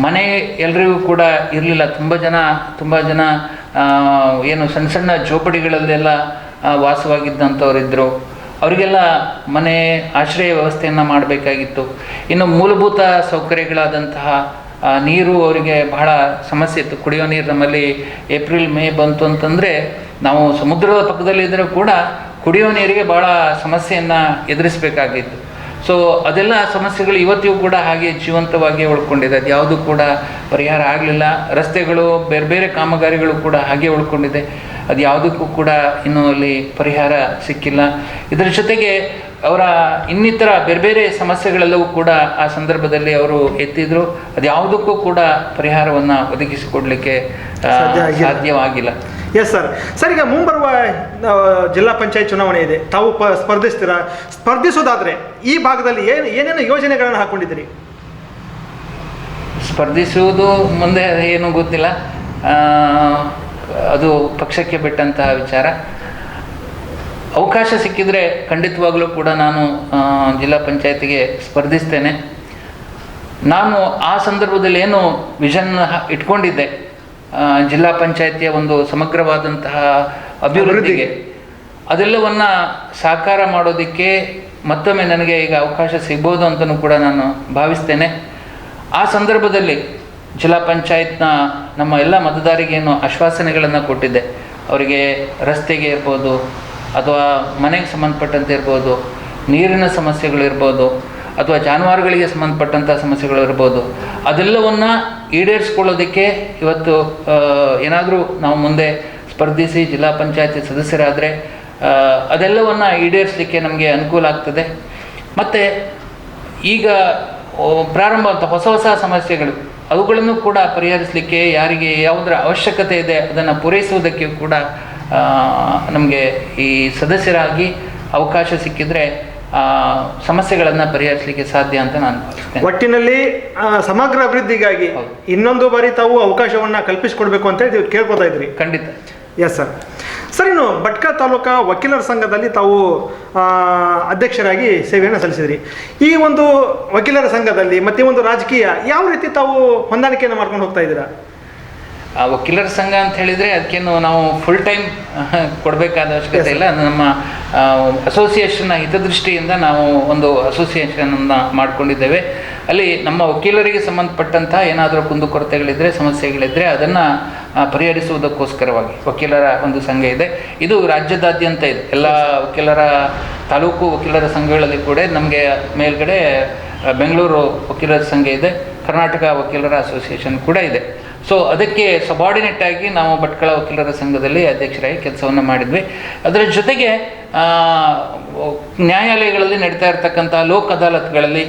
Speaker 2: ಮನೆ ಎಲ್ರಿಗೂ ಕೂಡ ಇರಲಿಲ್ಲ. ತುಂಬ ಜನ ತುಂಬ ಜನ ಏನು ಸಣ್ಣ ಸಣ್ಣ ಜೋಪಡಿಗಳಲ್ಲೆಲ್ಲ ವಾಸವಾಗಿದ್ದಂಥವರಿದ್ದರು ಅವರಿಗೆಲ್ಲ ಮನೆ ಆಶ್ರಯ ವ್ಯವಸ್ಥೆಯನ್ನು ಮಾಡಬೇಕಾಗಿತ್ತು. ಇನ್ನು ಮೂಲಭೂತ ಸೌಕರ್ಯಗಳಾದಂತಹ ನೀರು ಅವರಿಗೆ ಬಹಳ ಸಮಸ್ಯೆ ಇತ್ತು. ಕುಡಿಯೋ ನೀರು ನಮ್ಮಲ್ಲಿ ಏಪ್ರಿಲ್, ಮೇ ಬಂತು ಅಂತಂದರೆ, ನಾವು ಸಮುದ್ರದ ಪಕ್ಕದಲ್ಲಿ ಇದ್ದರೂ ಕೂಡ ಕುಡಿಯೋ ನೀರಿಗೆ ಭಾಳ ಸಮಸ್ಯೆಯನ್ನು ಎದುರಿಸಬೇಕಾಗಿತ್ತು. ಸೊ ಅದೆಲ್ಲ ಸಮಸ್ಯೆಗಳು ಇವತ್ತಿಗೂ ಕೂಡ ಹಾಗೆ ಜೀವಂತವಾಗಿ ಉಳ್ಕೊಂಡಿದೆ. ಅದು ಯಾವುದು ಕೂಡ ಪರಿಹಾರ ಆಗಲಿಲ್ಲ. ರಸ್ತೆಗಳು, ಬೇರೆ ಬೇರೆ ಕಾಮಗಾರಿಗಳು ಕೂಡ ಹಾಗೆ ಉಳ್ಕೊಂಡಿದೆ. ಅದು ಯಾವುದಕ್ಕೂ ಕೂಡ ಇನ್ನೂ ಅಲ್ಲಿ ಪರಿಹಾರ ಸಿಕ್ಕಿಲ್ಲ. ಇದರ ಜೊತೆಗೆ ಅವರ ಇನ್ನಿತರ ಬೇರೆ ಬೇರೆ ಸಮಸ್ಯೆಗಳೆಲ್ಲವೂ ಕೂಡ ಆ ಸಂದರ್ಭದಲ್ಲಿ ಅವರು ಎತ್ತಿದ್ರು. ಅದು ಯಾವುದಕ್ಕೂ ಕೂಡ ಪರಿಹಾರವನ್ನು ಒದಗಿಸಿಕೊಡ್ಲಿಕ್ಕೆ. ಸಾಧ್ಯವಾಗಿಲ್ಲ.
Speaker 1: ಎಸ್ ಸರ್ ಸರ್ ಈಗ ಮುಂಬರುವ ಜಿಲ್ಲಾ ಪಂಚಾಯತ್ ಚುನಾವಣೆ ಇದೆ. ತಾವು ಪ ಸ್ಪರ್ಧಿಸ್ತೀರಾ? ಸ್ಪರ್ಧಿಸೋದಾದರೆ ಈ ಭಾಗದಲ್ಲಿ ಏನು ಏನೇನು ಯೋಜನೆಗಳನ್ನು ಹಾಕ್ಕೊಂಡಿದ್ದೀರಿ
Speaker 2: ಸ್ಪರ್ಧಿಸುವುದು ಮುಂದೆ ಏನು ಗೊತ್ತಿಲ್ಲ. ಆ, ಅದು ಪಕ್ಷಕ್ಕೆ ಬಿಟ್ಟಂತಹ ವಿಚಾರ. ಅವಕಾಶ ಸಿಕ್ಕಿದರೆ ಖಂಡಿತವಾಗಲೂ ಕೂಡ ನಾನು ಜಿಲ್ಲಾ ಪಂಚಾಯತಿಗೆ ಸ್ಪರ್ಧಿಸ್ತೇನೆ. ನಾನು ಆ ಸಂದರ್ಭದಲ್ಲಿ ಏನು ವಿಷನ್ ಇಟ್ಕೊಂಡಿದ್ದೆ. ಜಿಲ್ಲಾ ಪಂಚಾಯತಿಯ ಒಂದು ಸಮಗ್ರವಾದಂತಹ ಅಭಿವೃದ್ಧಿಗೆ. ಅದೆಲ್ಲವನ್ನ ಸಾಕಾರ ಮಾಡೋದಕ್ಕೆ ಮತ್ತೊಮ್ಮೆ ನನಗೆ ಈಗ ಅವಕಾಶ ಸಿಗ್ಬೋದು ಅಂತಲೂ ಕೂಡ ನಾನು ಭಾವಿಸ್ತೇನೆ. ಆ ಸಂದರ್ಭದಲ್ಲಿ ಜಿಲ್ಲಾ ಪಂಚಾಯತ್ನ ನಮ್ಮ ಎಲ್ಲ ಮತದಾರರಿಗೆ ಏನು ಆಶ್ವಾಸನೆಗಳನ್ನು ಕೊಟ್ಟಿದ್ದೆ ಅವರಿಗೆ ರಸ್ತೆಗೆ ಇರ್ಬೋದು, ಅಥವಾ ಮನೆಗೆ ಸಂಬಂಧಪಟ್ಟಂತೆ ಇರ್ಬೋದು, ನೀರಿನ ಸಮಸ್ಯೆಗಳಿರ್ಬೋದು ಅಥವಾ ಜಾನುವಾರುಗಳಿಗೆ ಸಂಬಂಧಪಟ್ಟಂಥ ಸಮಸ್ಯೆಗಳು ಇರ್ಬೋದು, ಅದೆಲ್ಲವನ್ನು ಈಡೇರಿಸ್ಕೊಳ್ಳೋದಕ್ಕೆ ಇವತ್ತು ಏನಾದರೂ ನಾವು ಮುಂದೆ ಸ್ಪರ್ಧಿಸಿ ಜಿಲ್ಲಾ ಪಂಚಾಯತಿ ಸದಸ್ಯರಾದರೆ ಅದೆಲ್ಲವನ್ನು ಈಡೇರಿಸಲಿಕ್ಕೆ ನಮಗೆ ಅನುಕೂಲ ಆಗ್ತದೆ. ಮತ್ತು ಈಗ ಪ್ರಾರಂಭ ಅಂತ ಹೊಸ ಹೊಸ ಸಮಸ್ಯೆಗಳು. ಅವುಗಳನ್ನು ಕೂಡ ಪರಿಹರಿಸಲಿಕ್ಕೆ ಯಾರಿಗೆ ಯಾವುದರ ಅವಶ್ಯಕತೆ ಇದೆ ಅದನ್ನು ಪೂರೈಸುವುದಕ್ಕೆ ಕೂಡ ನಮಗೆ ಈ ಸದಸ್ಯರಾಗಿ ಅವಕಾಶ ಸಿಕ್ಕಿದರೆ ಸಮಸ್ಯೆಗಳನ್ನು ಪರಿಹರಿಸಲಿಕ್ಕೆ ಸಾಧ್ಯ ಅಂತ ನಾನು
Speaker 1: ಒಟ್ಟಿನಲ್ಲಿ ಸಮಗ್ರ ಅಭಿವೃದ್ಧಿಗಾಗಿ ಇನ್ನೊಂದು ಬಾರಿ ತಾವು ಅವಕಾಶವನ್ನ ಕಲ್ಪಿಸಿಕೊಡ್ಬೇಕು ಅಂತ ಹೇಳಿ ಕೇಳ್ಕೊತಾ ಇದ್ರಿ.
Speaker 2: ಖಂಡಿತ.
Speaker 1: ಎಸ್ ಸರ್ ಸರ್ ಇನ್ನು ಭಟ್ಕಳ ತಾಲೂಕಾ ವಕೀಲರ ಸಂಘದಲ್ಲಿ ತಾವು ಅಧ್ಯಕ್ಷರಾಗಿ ಸೇವೆಯನ್ನು ಸಲ್ಲಿಸಿದ್ರಿ. ಈ ಒಂದು ವಕೀಲರ ಸಂಘದಲ್ಲಿ ಮತ್ತೆ ಒಂದು ರಾಜಕೀಯ ಯಾವ ರೀತಿ ತಾವು ಹೊಂದಾಣಿಕೆಯನ್ನು ಮಾಡ್ಕೊಂಡು ಹೋಗ್ತಾ ಇದ್ದೀರಾ?
Speaker 2: ಆ ವಕೀಲರ ಸಂಘ ಅಂತ ಹೇಳಿದರೆ ಅದಕ್ಕೇನು ನಾವು ಫುಲ್ ಟೈಮ್ ಕೊಡಬೇಕಾದ ಅವಶ್ಯಕತೆ ಇಲ್ಲ. ನಮ್ಮ ಅಸೋಸಿಯೇಷನ್ನ ಹಿತದೃಷ್ಟಿಯಿಂದ ನಾವು ಒಂದು ಅಸೋಸಿಯೇಷನನ್ನು ಮಾಡಿಕೊಂಡಿದ್ದೇವೆ. ಅಲ್ಲಿ ನಮ್ಮ ವಕೀಲರಿಗೆ ಸಂಬಂಧಪಟ್ಟಂತಹ ಏನಾದರೂ ಕುಂದುಕೊರತೆಗಳಿದ್ದರೆ ಸಮಸ್ಯೆಗಳಿದ್ದರೆ ಅದನ್ನು ಪರಿಹರಿಸುವುದಕ್ಕೋಸ್ಕರವಾಗಿ. ವಕೀಲರ ಒಂದು ಸಂಘ ಇದೆ. ಇದು ರಾಜ್ಯದಾದ್ಯಂತ ಇದೆ. ಎಲ್ಲ ವಕೀಲರ ತಾಲೂಕು ವಕೀಲರ ಸಂಘಗಳಲ್ಲಿ ಕೂಡ ನಮಗೆ ಮೇಲ್ಗಡೆ ಬೆಂಗಳೂರು ವಕೀಲರ ಸಂಘ ಇದೆ. ಕರ್ನಾಟಕ ವಕೀಲರ ಅಸೋಸಿಯೇಷನ್ ಕೂಡ ಇದೆ. ಸೊ ಅದಕ್ಕೆ ಸಬಾರ್ಡಿನೇಟ್ ಆಗಿ ನಾವು ಭಟ್ಕಳ ವಕೀಲರ ಸಂಘದಲ್ಲಿ ಅಧ್ಯಕ್ಷರಾಗಿ ಕೆಲಸವನ್ನು ಮಾಡಿದ್ವಿ. ಅದರ ಜೊತೆಗೆ ನ್ಯಾಯಾಲಯಗಳಲ್ಲಿ ನಡೀತಾ ಇರತಕ್ಕಂಥ ಲೋಕ್ ಅದಾಲತ್ಗಳಲ್ಲಿ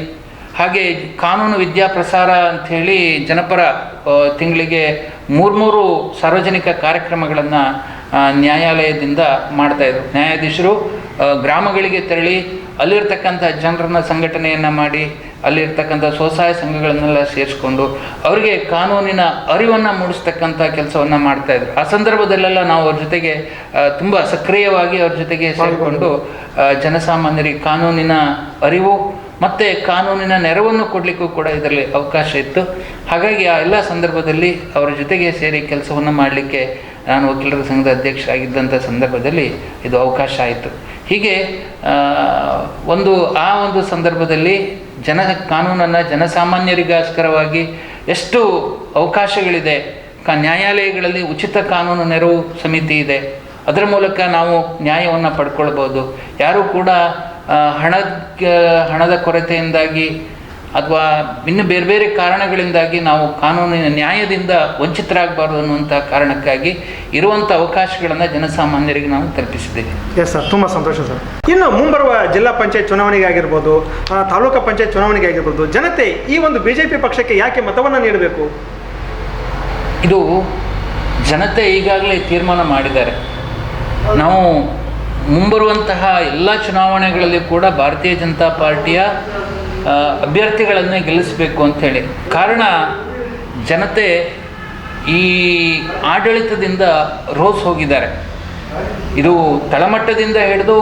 Speaker 2: ಹಾಗೆ ಕಾನೂನು ವಿದ್ಯಾ ಪ್ರಸಾರ ಅಂಥೇಳಿ ಜನಪರ ತಿಂಗಳಿಗೆ ತಿಂಗಳಿಗೆ ಮೂರು ಸಾರ್ವಜನಿಕ ಕಾರ್ಯಕ್ರಮಗಳನ್ನು ನ್ಯಾಯಾಲಯದಿಂದ ಮಾಡ್ತಾಯಿದ್ರು ನ್ಯಾಯಾಧೀಶರು ಗ್ರಾಮಗಳಿಗೆ ತೆರಳಿ ಅಲ್ಲಿರ್ತಕ್ಕಂಥ ಜನರನ್ನ ಸಂಘಟನೆಯನ್ನು ಮಾಡಿ, ಅಲ್ಲಿರ್ತಕ್ಕಂಥ ಸ್ವಸಹಾಯ ಸಂಘಗಳನ್ನೆಲ್ಲ ಸೇರಿಸ್ಕೊಂಡು ಅವರಿಗೆ ಕಾನೂನಿನ ಅರಿವನ್ನು ಮೂಡಿಸ್ತಕ್ಕಂಥ ಕೆಲಸವನ್ನು ಮಾಡ್ತಾಯಿದ್ರು ಆ ಸಂದರ್ಭದಲ್ಲೆಲ್ಲ ನಾವು ಅವ್ರ ಜೊತೆಗೆ ತುಂಬ ಸಕ್ರಿಯವಾಗಿ ಅವ್ರ ಜೊತೆಗೆ ಸೇರಿಕೊಂಡು ಜನಸಾಮಾನ್ಯರಿಗೆ ಕಾನೂನಿನ ಅರಿವು ಮತ್ತು ಕಾನೂನಿನ ನೆರವನ್ನು ಕೊಡಲಿಕ್ಕೂ ಕೂಡ ಇದರಲ್ಲಿ ಅವಕಾಶ ಇತ್ತು. ಹಾಗಾಗಿ ಆ ಎಲ್ಲ ಸಂದರ್ಭದಲ್ಲಿ ಅವರ ಜೊತೆಗೆ ಸೇರಿ ಕೆಲಸವನ್ನು ಮಾಡಲಿಕ್ಕೆ ನಾನು ವಕೀಲರ ಸಂಘದ ಅಧ್ಯಕ್ಷ ಆಗಿದ್ದಂಥ ಸಂದರ್ಭದಲ್ಲಿ ಇದು ಅವಕಾಶ ಆಯಿತು. ಹೀಗೆ ಒಂದು, ಆ ಒಂದು ಸಂದರ್ಭದಲ್ಲಿ ಜನ ಕಾನೂನನ್ನು ಜನಸಾಮಾನ್ಯರಿಗೋಸ್ಕರವಾಗಿ ಎಷ್ಟು ಅವಕಾಶಗಳಿದೆ, ಕ, ನ್ಯಾಯಾಲಯಗಳಲ್ಲಿ ಉಚಿತ ಕಾನೂನು ನೆರವು ಸಮಿತಿ ಇದೆ. ಅದರ ಮೂಲಕ ನಾವು ನ್ಯಾಯವನ್ನು ಪಡ್ಕೊಳ್ಬೋದು. ಯಾರೂ ಕೂಡ ಆ, ಹಣದ ಹಣದ ಕೊರತೆಯಿಂದಾಗಿ ಅಥವಾ ಇನ್ನು ಬೇರೆ ಬೇರೆ ಕಾರಣಗಳಿಂದಾಗಿ ನಾವು ಕಾನೂನಿನ ನ್ಯಾಯದಿಂದ ವಂಚಿತರಾಗಬಾರ್ದು ಅನ್ನುವಂಥ ಕಾರಣಕ್ಕಾಗಿ ಇರುವಂಥ ಅವಕಾಶಗಳನ್ನು ಜನಸಾಮಾನ್ಯರಿಗೆ ನಾವು ತಲುಪಿಸಿದ್ದೇವೆ.
Speaker 1: ಎಸ್ ಸರ್ ತುಂಬ ಸಂತೋಷ ಸರ್ ಇನ್ನು ಮುಂಬರುವ ಜಿಲ್ಲಾ ಪಂಚಾಯತ್ ಚುನಾವಣೆಗೆ ಆಗಿರ್ಬೋದು ತಾಲೂಕು ಪಂಚಾಯತ್ ಚುನಾವಣೆಗೆ ಆಗಿರ್ಬೋದು ಜನತೆ ಈ ಒಂದು ಬಿ ಜೆ ಪಿ ಪಕ್ಷಕ್ಕೆ ಯಾಕೆ ಮತವನ್ನು ನೀಡಬೇಕು?
Speaker 2: ಇದು ಜನತೆ ಈಗಾಗಲೇ ತೀರ್ಮಾನ ಮಾಡಿದ್ದಾರೆ. ನಾವು ಮುಂಬರುವಂತಹ ಎಲ್ಲ ಚುನಾವಣೆಗಳಲ್ಲಿ ಕೂಡ ಭಾರತೀಯ ಜನತಾ ಪಾರ್ಟಿಯ ಅಭ್ಯರ್ಥಿಗಳನ್ನೇ ಗೆಲ್ಲಿಸಬೇಕು ಅಂಥೇಳಿ ಕಾರಣ, ಜನತೆ ಈ ಆಡಳಿತದಿಂದ ರೋಸ್ ಹೋಗಿದ್ದಾರೆ. ಇದು ತಳಮಟ್ಟದಿಂದ ಹಿಡಿದು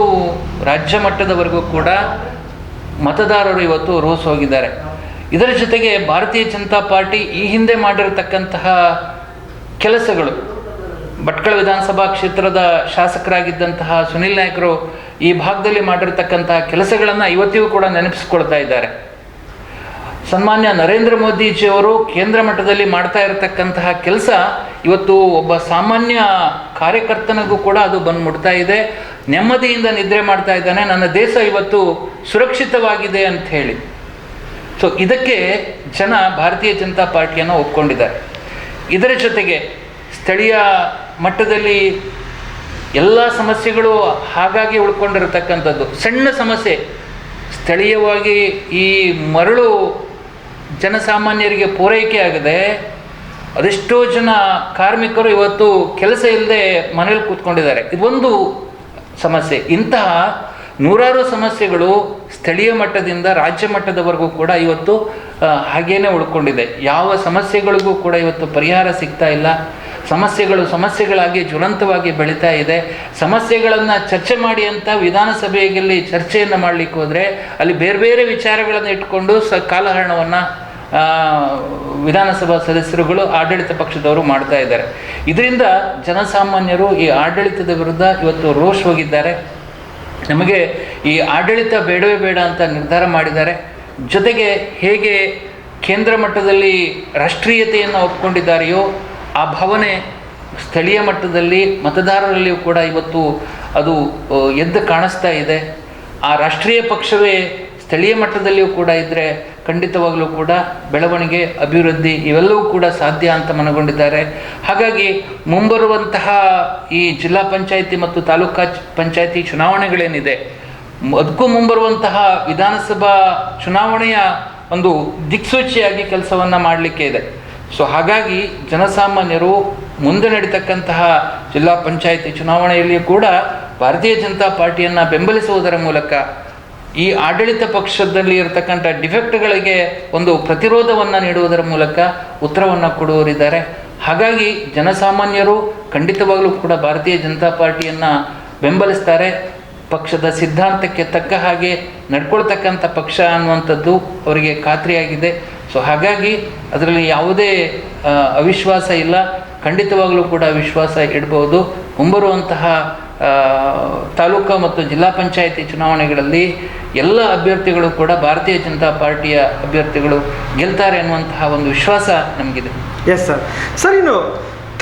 Speaker 2: ರಾಜ್ಯ ಮಟ್ಟದವರೆಗೂ ಕೂಡ ಮತದಾರರು ಇವತ್ತು ರೋಸ್ ಹೋಗಿದ್ದಾರೆ. ಇದರ ಜೊತೆಗೆ ಭಾರತೀಯ ಜನತಾ ಪಾರ್ಟಿ ಈ ಹಿಂದೆ ಮಾಡಿರತಕ್ಕಂತಹ ಕೆಲಸಗಳು ಭಟ್ಕಳ ವಿಧಾನಸಭಾ ಕ್ಷೇತ್ರದ ಶಾಸಕರಾಗಿದ್ದಂತಹ ಸುನಿಲ್ ನಾಯ್ಕರು ಈ ಭಾಗದಲ್ಲಿ ಮಾಡಿರ್ತಕ್ಕಂತಹ ಕೆಲಸಗಳನ್ನು ಇವತ್ತಿಗೂ ಕೂಡ ನೆನಪಿಸ್ಕೊಳ್ತಾ ಇದ್ದಾರೆ. ಸನ್ಮಾನ್ಯ ನರೇಂದ್ರ ಮೋದಿಜಿಯವರು ಕೇಂದ್ರ ಮಟ್ಟದಲ್ಲಿ ಮಾಡ್ತಾ ಇರತಕ್ಕಂತಹ ಕೆಲಸ ಇವತ್ತು ಒಬ್ಬ ಸಾಮಾನ್ಯ ಕಾರ್ಯಕರ್ತನಿಗೂ ಕೂಡ ಅದು ಬಂದು ಇದೆ. ನೆಮ್ಮದಿಯಿಂದ ನಿದ್ರೆ ಮಾಡ್ತಾ ಇದ್ದಾನೆ. ನನ್ನ ದೇಶ ಇವತ್ತು ಸುರಕ್ಷಿತವಾಗಿದೆ ಅಂತ ಹೇಳಿ. ಸೊ ಇದಕ್ಕೆ ಜನ ಭಾರತೀಯ ಜನತಾ ಪಾರ್ಟಿಯನ್ನು ಒಪ್ಕೊಂಡಿದ್ದಾರೆ. ಇದರ ಜೊತೆಗೆ ಸ್ಥಳೀಯ ಮಟ್ಟದಲ್ಲಿ ಎಲ್ಲ ಸಮಸ್ಯೆಗಳು ಹಾಗಾಗಿ ಉಳ್ಕೊಂಡಿರತಕ್ಕಂಥದ್ದು. ಸಣ್ಣ ಸಮಸ್ಯೆ. ಸ್ಥಳೀಯವಾಗಿ ಈ ಮರಳು ಜನಸಾಮಾನ್ಯರಿಗೆ ಪೂರೈಕೆ ಆಗದೆ ಅದೆಷ್ಟೋ ಜನ ಕಾರ್ಮಿಕರು ಇವತ್ತು ಕೆಲಸ ಇಲ್ಲದೆ ಮನೇಲಿ ಕೂತ್ಕೊಂಡಿದ್ದಾರೆ. ಇದೊಂದು ಸಮಸ್ಯೆ. ಇಂತಹ ನೂರಾರು ಸಮಸ್ಯೆಗಳು ಸ್ಥಳೀಯ ಮಟ್ಟದಿಂದ ರಾಜ್ಯ ಮಟ್ಟದವರೆಗೂ ಕೂಡ ಇವತ್ತು ಹಾಗೇನೆ ಉಳ್ಕೊಂಡಿದೆ. ಯಾವ ಸಮಸ್ಯೆಗಳಿಗೂ ಕೂಡ ಇವತ್ತು ಪರಿಹಾರ ಸಿಗ್ತಾ ಇಲ್ಲ. ಸಮಸ್ಯೆಗಳು ಸಮಸ್ಯೆಗಳಾಗಿ ಜ್ವಲಂತವಾಗಿ ಬೆಳೀತಾ ಇದೆ. ಸಮಸ್ಯೆಗಳನ್ನು ಚರ್ಚೆ ಮಾಡಿ ಅಂತ ವಿಧಾನಸಭೆಯಲ್ಲಿ ಚರ್ಚೆಯನ್ನು ಮಾಡಲಿಕ್ಕೆ ಹೋದರೆ ಅಲ್ಲಿ ಬೇರೆ ಬೇರೆ ವಿಚಾರಗಳನ್ನು ಇಟ್ಕೊಂಡು ಸ ಕಾಲಹರಣವನ್ನು ವಿಧಾನಸಭಾ ಸದಸ್ಯರುಗಳು ಆಡಳಿತ ಪಕ್ಷದವರು ಮಾಡ್ತಾ ಇದ್ದಾರೆ. ಇದರಿಂದ ಜನಸಾಮಾನ್ಯರು ಈ ಆಡಳಿತದ ವಿರುದ್ಧ ಇವತ್ತು ರೋಷ್ ಹೋಗಿದ್ದಾರೆ. ನಮಗೆ ಈ ಆಡಳಿತ ಬೇಡವೇ ಬೇಡ ಅಂತ ನಿರ್ಧಾರ ಮಾಡಿದ್ದಾರೆ. ಜೊತೆಗೆ ಹೇಗೆ ಕೇಂದ್ರ ಮಟ್ಟದಲ್ಲಿ ರಾಷ್ಟ್ರೀಯತೆಯನ್ನು ಒಪ್ಕೊಂಡಿದ್ದಾರೆಯೋ ಆ ಭಾವನೆ ಸ್ಥಳೀಯ ಮಟ್ಟದಲ್ಲಿ ಮತದಾರರಲ್ಲಿಯೂ ಕೂಡ ಇವತ್ತು ಅದು ಎದ್ದು ಕಾಣಿಸ್ತಾ ಇದೆ. ಆ ರಾಷ್ಟ್ರೀಯ ಪಕ್ಷವೇ ಸ್ಥಳೀಯ ಮಟ್ಟದಲ್ಲಿಯೂ ಕೂಡ ಇದ್ದರೆ ಖಂಡಿತವಾಗಲೂ ಕೂಡ ಬೆಳವಣಿಗೆ, ಅಭಿವೃದ್ಧಿ ಇವೆಲ್ಲವೂ ಕೂಡ ಸಾಧ್ಯ ಅಂತ ಮನಗೊಂಡಿದ್ದಾರೆ. ಹಾಗಾಗಿ ಮುಂಬರುವಂತಹ ಈ ಜಿಲ್ಲಾ ಪಂಚಾಯಿತಿ ಮತ್ತು ತಾಲೂಕಾ ಪಂಚಾಯಿತಿ ಚುನಾವಣೆಗಳೇನಿದೆ ಅದಕ್ಕೂ ಮುಂಬರುವಂತಹ ವಿಧಾನಸಭಾ ಚುನಾವಣೆಯ ಒಂದು ದಿಕ್ಸೂಚಿಯಾಗಿ ಕೆಲಸವನ್ನು ಮಾಡಲಿಕ್ಕೆ ಇದೆ. ಸೊ ಹಾಗಾಗಿ ಜನಸಾಮಾನ್ಯರು ಮುಂದೆ ನಡೀತಕ್ಕಂತಹ ಜಿಲ್ಲಾ ಪಂಚಾಯಿತಿ ಚುನಾವಣೆಯಲ್ಲಿಯೂ ಕೂಡ ಭಾರತೀಯ ಜನತಾ ಪಾರ್ಟಿಯನ್ನು ಬೆಂಬಲಿಸುವುದರ ಮೂಲಕ ಈ ಆಡಳಿತ ಪಕ್ಷದಲ್ಲಿ ಇರತಕ್ಕಂಥ ಡಿಫೆಕ್ಟ್ಗಳಿಗೆ ಒಂದು ಪ್ರತಿರೋಧವನ್ನು ನೀಡುವುದರ ಮೂಲಕ ಉತ್ತರವನ್ನು ಕೊಡುವವರಿದ್ದಾರೆ. ಹಾಗಾಗಿ ಜನಸಾಮಾನ್ಯರು ಖಂಡಿತವಾಗಲೂ ಕೂಡ ಭಾರತೀಯ ಜನತಾ ಪಾರ್ಟಿಯನ್ನು ಬೆಂಬಲಿಸ್ತಾರೆ. ಪಕ್ಷದ ಸಿದ್ಧಾಂತಕ್ಕೆ ತಕ್ಕ ಹಾಗೆ ನಡ್ಕೊಳ್ತಕ್ಕಂಥ ಪಕ್ಷ ಅನ್ನುವಂಥದ್ದು ಅವರಿಗೆ ಖಾತ್ರಿಯಾಗಿದೆ. ಸೊ ಹಾಗಾಗಿ ಅದರಲ್ಲಿ ಯಾವುದೇ ಅವಿಶ್ವಾಸ ಇಲ್ಲ. ಖಂಡಿತವಾಗಲೂ ಕೂಡ ವಿಶ್ವಾಸ ಇಡಬಹುದು ಮುಂಬರುವಂತಹ ತಾಲೂಕು ಮತ್ತು ಜಿಲ್ಲಾ ಪಂಚಾಯಿತಿ ಚುನಾವಣೆಗಳಲ್ಲಿ ಎಲ್ಲ ಅಭ್ಯರ್ಥಿಗಳು ಕೂಡ ಭಾರತೀಯ ಜನತಾ ಪಾರ್ಟಿಯ ಅಭ್ಯರ್ಥಿಗಳು ಗೆಲ್ತಾರೆ ಅನ್ನುವಂತಹ ಒಂದು ವಿಶ್ವಾಸ ನಮಗಿದೆ.
Speaker 1: ಎಸ್ ಸರ್ ಸರ್ ಇನ್ನು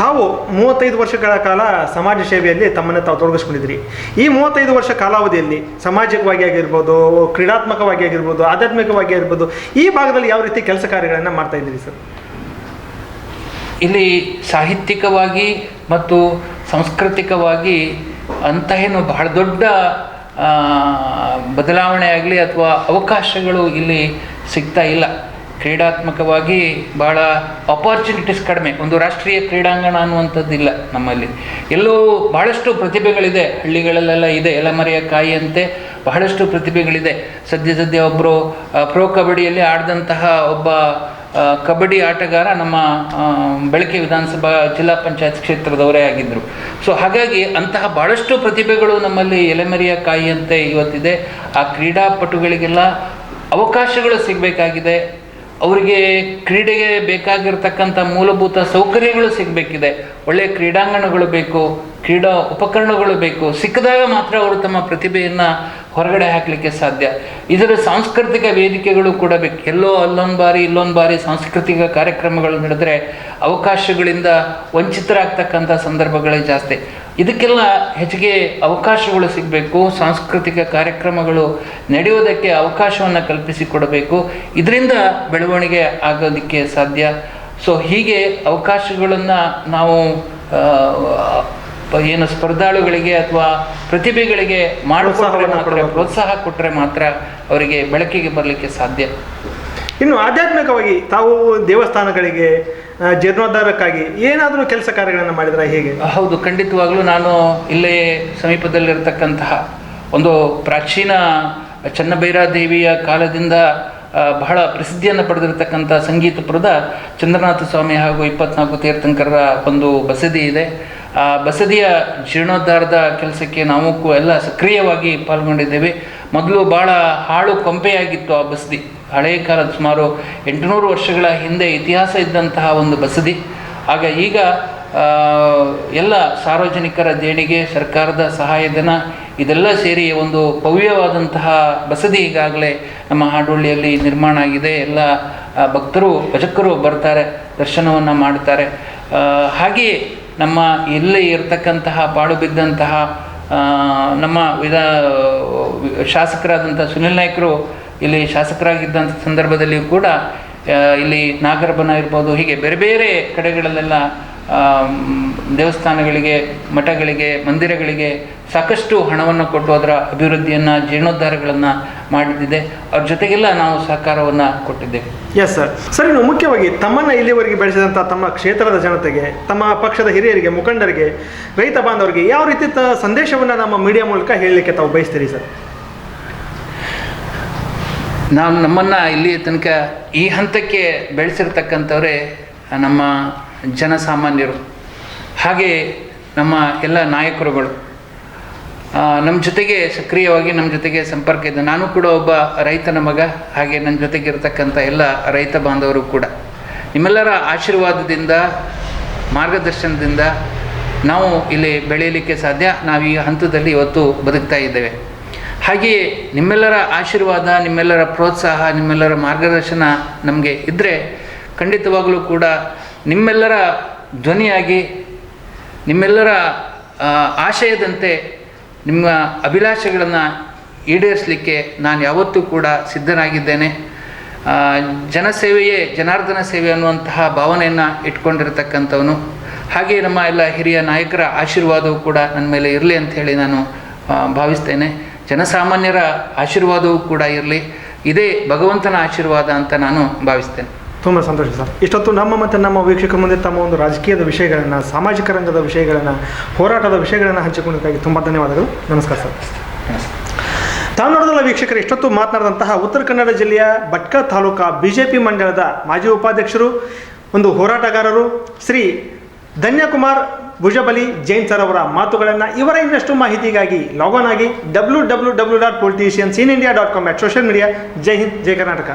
Speaker 1: ತಾವು ಮೂವತ್ತೈದು ವರ್ಷಗಳ ಕಾಲ ಸಮಾಜ ಸೇವೆಯಲ್ಲಿ ತಮ್ಮನ್ನು ತಾವು ತೊಡಗಿಸ್ಕೊಂಡಿದ್ರಿ. ಈ ಮೂವತ್ತೈದು ವರ್ಷ ಕಾಲಾವಧಿಯಲ್ಲಿ ಸಾಮಾಜಿಕವಾಗಿ ಆಗಿರ್ಬೋದು, ಕ್ರೀಡಾತ್ಮಕವಾಗಿ ಆಗಿರ್ಬೋದು, ಆಧ್ಯಾತ್ಮಿಕವಾಗಿ ಆಗಿರ್ಬೋದು, ಈ ಭಾಗದಲ್ಲಿ ಯಾವ ರೀತಿ ಕೆಲಸ ಕಾರ್ಯಗಳನ್ನು ಮಾಡ್ತಾ ಇದ್ದೀರಿ ಸರ್?
Speaker 2: ಇಲ್ಲಿ ಸಾಹಿತ್ಯಿಕವಾಗಿ ಮತ್ತು ಸಾಂಸ್ಕೃತಿಕವಾಗಿ ಅಂತ ಏನು ಬಹಳ ದೊಡ್ಡ ಬದಲಾವಣೆ ಆಗಲಿ ಅಥವಾ ಅವಕಾಶಗಳು ಇಲ್ಲಿ ಸಿಗ್ತಾ ಇಲ್ಲ. ಕ್ರೀಡಾತ್ಮಕವಾಗಿ ಭಾಳ ಅಪಾರ್ಚುನಿಟೀಸ್ ಕಡಿಮೆ. ಒಂದು ರಾಷ್ಟ್ರೀಯ ಕ್ರೀಡಾಂಗಣ ಅನ್ನುವಂಥದ್ದಿಲ್ಲ ನಮ್ಮಲ್ಲಿ. ಎಲ್ಲೋ ಬಹಳಷ್ಟು ಪ್ರತಿಭೆಗಳಿದೆ. ಹಳ್ಳಿಗಳಲ್ಲೆಲ್ಲ ಇದೆ. ಎಲೆಮರೆಯ ಕಾಯಿಯಂತೆ ಬಹಳಷ್ಟು ಪ್ರತಿಭೆಗಳಿದೆ. ಸದ್ಯ ಸದ್ಯ ಒಬ್ಬರು ಪ್ರೋ ಕಬಡ್ಡಿಯಲ್ಲಿ ಆಡಿದಂತಹ ಒಬ್ಬ ಕಬಡ್ಡಿ ಆಟಗಾರ ನಮ್ಮ ಬೆಳಕೆ ವಿಧಾನಸಭಾ ಜಿಲ್ಲಾ ಪಂಚಾಯತ್ ಕ್ಷೇತ್ರದವರೇ ಆಗಿದ್ದರು ಸೊ ಹಾಗಾಗಿ ಅಂತಹ ಭಾಳಷ್ಟು ಪ್ರತಿಭೆಗಳು ನಮ್ಮಲ್ಲಿ ಎಲೆಮರೆಯ ಕಾಯಿಯಂತೆ ಇವತ್ತಿದೆ. ಆ ಕ್ರೀಡಾಪಟುಗಳಿಗೆಲ್ಲ ಅವಕಾಶಗಳು ಸಿಗಬೇಕಾಗಿದೆ. ಅವರಿಗೆ ಕ್ರೀಡೆಗೆ ಬೇಕಾಗಿರ್ತಕ್ಕಂಥ ಮೂಲಭೂತ ಸೌಕರ್ಯಗಳು ಸಿಗಬೇಕಿದೆ. ಒಳ್ಳೆಯ ಕ್ರೀಡಾಂಗಣಗಳು ಬೇಕು, ಕ್ರೀಡಾ ಉಪಕರಣಗಳು ಬೇಕು. ಸಿಕ್ಕಿದಾಗ ಮಾತ್ರ ಅವರು ತಮ್ಮ ಪ್ರತಿಭೆಯನ್ನು ಹೊರಗಡೆ ಹಾಕಲಿಕ್ಕೆ ಸಾಧ್ಯ. ಇದರ ಸಾಂಸ್ಕೃತಿಕ ವೇದಿಕೆಗಳು ಕೂಡ ಬೇಕು. ಎಲ್ಲೋ ಅಲ್ಲೊಂದು ಬಾರಿ, ಇಲ್ಲೊಂದು ಬಾರಿ ಸಾಂಸ್ಕೃತಿಕ ಕಾರ್ಯಕ್ರಮಗಳು ನಡೆದರೆ ಅವಕಾಶಗಳಿಂದ ವಂಚಿತರಾಗ್ತಕ್ಕಂಥ ಸಂದರ್ಭಗಳೇ ಜಾಸ್ತಿ. ಇದಕ್ಕೆಲ್ಲ ಹೆಚ್ಚಿಗೆ ಅವಕಾಶಗಳು ಸಿಗಬೇಕು. ಸಾಂಸ್ಕೃತಿಕ ಕಾರ್ಯಕ್ರಮಗಳು ನಡೆಯೋದಕ್ಕೆ ಅವಕಾಶವನ್ನು ಕಲ್ಪಿಸಿಕೊಡಬೇಕು ಇದರಿಂದ ಬೆಳವಣಿಗೆ ಆಗೋದಕ್ಕೆ ಸಾಧ್ಯ. ಸೊ ಹೀಗೆ ಅವಕಾಶಗಳನ್ನು ನಾವು ಏನು ಸ್ಪರ್ಧಾಳುಗಳಿಗೆ ಅಥವಾ ಪ್ರತಿಭೆಗಳಿಗೆ ಮಾಡಿಕೊಟ್ರೆ ಮಾತ್ರ ಪ್ರೋತ್ಸಾಹ ಕೊಟ್ಟರೆ ಮಾತ್ರ ಅವರಿಗೆ ಬೆಳಕಿಗೆ ಬರಲಿಕ್ಕೆ ಸಾಧ್ಯ.
Speaker 1: ಇನ್ನು ಆಧ್ಯಾತ್ಮಿಕವಾಗಿ ತಾವು ದೇವಸ್ಥಾನಗಳಿಗೆ ಜೀರ್ಣೋದ್ಧಾರಕ್ಕಾಗಿ ಏನಾದರೂ ಕೆಲಸ ಕಾರ್ಯಗಳನ್ನು ಮಾಡಿದ್ರೆ ಹೇಗೆ?
Speaker 2: ಹೌದು ಖಂಡಿತವಾಗಲೂ ನಾನು ಇಲ್ಲೇ ಸಮೀಪದಲ್ಲಿರತಕ್ಕಂತಹ ಒಂದು ಪ್ರಾಚೀನ ಚನ್ನಭೈರಾದೇವಿಯ ಕಾಲದಿಂದ ಬಹಳ ಪ್ರಸಿದ್ಧಿಯನ್ನು ಪಡೆದಿರತಕ್ಕಂಥ ಸಂಗೀತಪುರದ ಚಂದ್ರನಾಥ ಸ್ವಾಮಿ ಹಾಗೂ ಇಪ್ಪತ್ನಾಲ್ಕು ತೀರ್ಥಂಕರರ ಒಂದು ಬಸದಿ ಇದೆ. ಬಸದಿಯ ಜೀರ್ಣೋದ್ಧಾರದ ಕೆಲಸಕ್ಕೆ ನಾವು ಎಲ್ಲ ಸಕ್ರಿಯವಾಗಿ ಪಾಲ್ಗೊಂಡಿದ್ದೇವೆ. ಮೊದಲು ಭಾಳ ಹಾಳು ಕೊಂಪೆಯಾಗಿತ್ತು ಆ ಬಸದಿ. ಹಳೆಯ ಕಾಲದ ಸುಮಾರು ಎಂಟುನೂರು ವರ್ಷಗಳ ಹಿಂದೆ ಇತಿಹಾಸ ಇದ್ದಂತಹ ಒಂದು ಬಸದಿ. ಆಗ ಈಗ ಎಲ್ಲ ಸಾರ್ವಜನಿಕರ ದೇಣಿಗೆ ಸರ್ಕಾರದ ಸಹಾಯಧನ ಇದೆಲ್ಲ ಸೇರಿ ಒಂದು ಭವ್ಯವಾದಂತಹ ಬಸದಿ ಈಗಾಗಲೇ ನಮ್ಮ ಹಾಡೋಳ್ಳಿಯಲ್ಲಿ ನಿರ್ಮಾಣ ಆಗಿದೆ. ಎಲ್ಲ ಭಕ್ತರು ಭಜಕರು ಬರ್ತಾರೆ ದರ್ಶನವನ್ನು ಮಾಡ್ತಾರೆ ಆ, ಹಾಗೆಯೇ ನಮ್ಮ ಇಲ್ಲಿ ಇರತಕ್ಕಂತಹ, ಪಾಡು ಬಿದ್ದಂತಹ ನಮ್ಮ ವಿಧ ಶಾಸಕರಾದಂಥ ಸುನಿಲ್ ನಾಯ್ಕರು ಇಲ್ಲಿ ಶಾಸಕರಾಗಿದ್ದಂಥ ಸಂದರ್ಭದಲ್ಲಿಯೂ ಕೂಡ ಇಲ್ಲಿ ನಾಗರಬನ ಇರ್ಬೋದು, ಹೀಗೆ ಬೇರೆ ಬೇರೆ ಕಡೆಗಳಲ್ಲೆಲ್ಲ ದೇವಸ್ಥಾನಗಳಿಗೆ ಮಠಗಳಿಗೆ ಮಂದಿರಗಳಿಗೆ ಸಾಕಷ್ಟು ಹಣವನ್ನು ಕೊಟ್ಟು ಅದರ ಅಭಿವೃದ್ಧಿಯನ್ನು ಜೀರ್ಣೋದ್ಧಾರಗಳನ್ನು ಮಾಡಿದ್ದಿದೆ. ಅವ್ರ ಜೊತೆಗೆಲ್ಲ ನಾವು ಸಹಕಾರವನ್ನು ಕೊಟ್ಟಿದ್ದೇವೆ.
Speaker 1: ಎಸ್ ಸರ್ ಸರ್ ಇನ್ನು ಮುಖ್ಯವಾಗಿ ತಮ್ಮನ್ನು ಇಲ್ಲಿವರೆಗೆ ಬೆಳೆಸಿದಂಥ ತಮ್ಮ ಕ್ಷೇತ್ರದ ಜನತೆಗೆ ತಮ್ಮ ಪಕ್ಷದ ಹಿರಿಯರಿಗೆ ಮುಖಂಡರಿಗೆ ರೈತ ಬಾಂಧವರಿಗೆ ಯಾವ ರೀತಿ ತ ಸಂದೇಶವನ್ನು ನಮ್ಮ ಮೀಡಿಯಾ ಮೂಲಕ ಹೇಳಲಿಕ್ಕೆ ತಾವು ಬಯಸ್ತೀರಿ ಸರ್
Speaker 2: ನಾವು ನಮ್ಮನ್ನು ಇಲ್ಲಿ ತನಕ ಈ ಹಂತಕ್ಕೆ ಬೆಳೆಸಿರ್ತಕ್ಕಂಥವರೇ ನಮ್ಮ ಜನಸಾಮಾನ್ಯರು. ಹಾಗೆ ನಮ್ಮ ಎಲ್ಲ ನಾಯಕರುಗಳು. ನಮ್ಮ ಜೊತೆಗೆ ಸಕ್ರಿಯವಾಗಿ ನಮ್ಮ ಜೊತೆಗೆ ಸಂಪರ್ಕ ಇದೆ ನಾನು ಕೂಡ ಒಬ್ಬ ರೈತನ ಮಗ, ಹಾಗೆ ನನ್ನ ಜೊತೆಗೆ ಇರತಕ್ಕಂಥ ಎಲ್ಲ ರೈತ ಬಾಂಧವರು ಕೂಡ. ನಿಮ್ಮೆಲ್ಲರ ಆಶೀರ್ವಾದದಿಂದ, ಮಾರ್ಗದರ್ಶನದಿಂದ ನಾವು ಇಲ್ಲಿ ಬೆಳೆಯಲಿಕ್ಕೆ ಸಾಧ್ಯ. ನಾವು ಈ ಹಂತದಲ್ಲಿ ಇವತ್ತು ಬದುಕ್ತಾ ಇದ್ದೇವೆ. ಹಾಗೆಯೇ ನಿಮ್ಮೆಲ್ಲರ ಆಶೀರ್ವಾದ, ನಿಮ್ಮೆಲ್ಲರ ಪ್ರೋತ್ಸಾಹ, ನಿಮ್ಮೆಲ್ಲರ ಮಾರ್ಗದರ್ಶನ ನಮಗೆ ಇದ್ದರೆ ಖಂಡಿತವಾಗಲೂ ಕೂಡ ನಿಮ್ಮೆಲ್ಲರ ಧ್ವನಿಯಾಗಿ, ನಿಮ್ಮೆಲ್ಲರ ಆಶಯದಂತೆ ನಿಮ್ಮ ಅಭಿಲಾಷೆಗಳನ್ನು ಈಡೇರಿಸಲಿಕ್ಕೆ ನಾನು ಯಾವತ್ತೂ ಕೂಡ ಸಿದ್ಧನಾಗಿದ್ದೇನೆ. ಜನಸೇವೆಯೇ ಜನಾರ್ದನ ಸೇವೆ ಅನ್ನುವಂತಹ ಭಾವನೆಯನ್ನು ಇಟ್ಕೊಂಡಿರ್ತಕ್ಕಂಥವನು. ಹಾಗೆ ನಮ್ಮ ಎಲ್ಲ ಹಿರಿಯ ನಾಯಕರ ಆಶೀರ್ವಾದವೂ ಕೂಡ ನನ್ನ ಮೇಲೆ ಇರಲಿ ಅಂತ ಹೇಳಿ ನಾನು ಭಾವಿಸ್ತೇನೆ. ಜನಸಾಮಾನ್ಯರ ಆಶೀರ್ವಾದವೂ ಕೂಡ ಇರಲಿ. ಇದೇ ಭಗವಂತನ ಆಶೀರ್ವಾದ ಅಂತ ನಾನು ಭಾವಿಸ್ತೇನೆ.
Speaker 1: ತುಂಬ ಸಂತೋಷ ಸರ್. ಇಷ್ಟೊತ್ತು ನಮ್ಮ ಮತ್ತು ನಮ್ಮ ವೀಕ್ಷಕರ ಮುಂದೆ ತಮ್ಮ ಒಂದು ರಾಜಕೀಯದ ವಿಷಯಗಳನ್ನು, ಸಾಮಾಜಿಕ ರಂಗದ ವಿಷಯಗಳನ್ನು, ಹೋರಾಟದ ವಿಷಯಗಳನ್ನು ಹಂಚಿಕೊಂಡಿದ್ದಕ್ಕಾಗಿ ತುಂಬ ಧನ್ಯವಾದಗಳು. ನಮಸ್ಕಾರ ಸರ್. ತಾವು ನೋಡಿದಲ್ಲ ವೀಕ್ಷಕರು, ಇಷ್ಟೊತ್ತು ಮಾತನಾಡಿದಂತಹ ಉತ್ತರ ಕನ್ನಡ ಜಿಲ್ಲೆಯ ಭಟ್ಕ ತಾಲೂಕಾ ಬಿ ಜೆ ಪಿ ಮಂಡಳದ ಮಾಜಿ ಉಪಾಧ್ಯಕ್ಷರು, ಒಂದು ಹೋರಾಟಗಾರರು, ಶ್ರೀ ಧನ್ಯಕುಮಾರ್ ಭುಜಬಲಿ ಜೈನ್ ಸರ್ ಅವರ ಮಾತುಗಳನ್ನು ಇವರ ಇನ್ನಷ್ಟು ಮಾಹಿತಿಗಾಗಿ ಲಾಗಾನ್ ಆಗಿ W W W dot politicians in India dot com at social media Jai Hind, Jai Karnataka.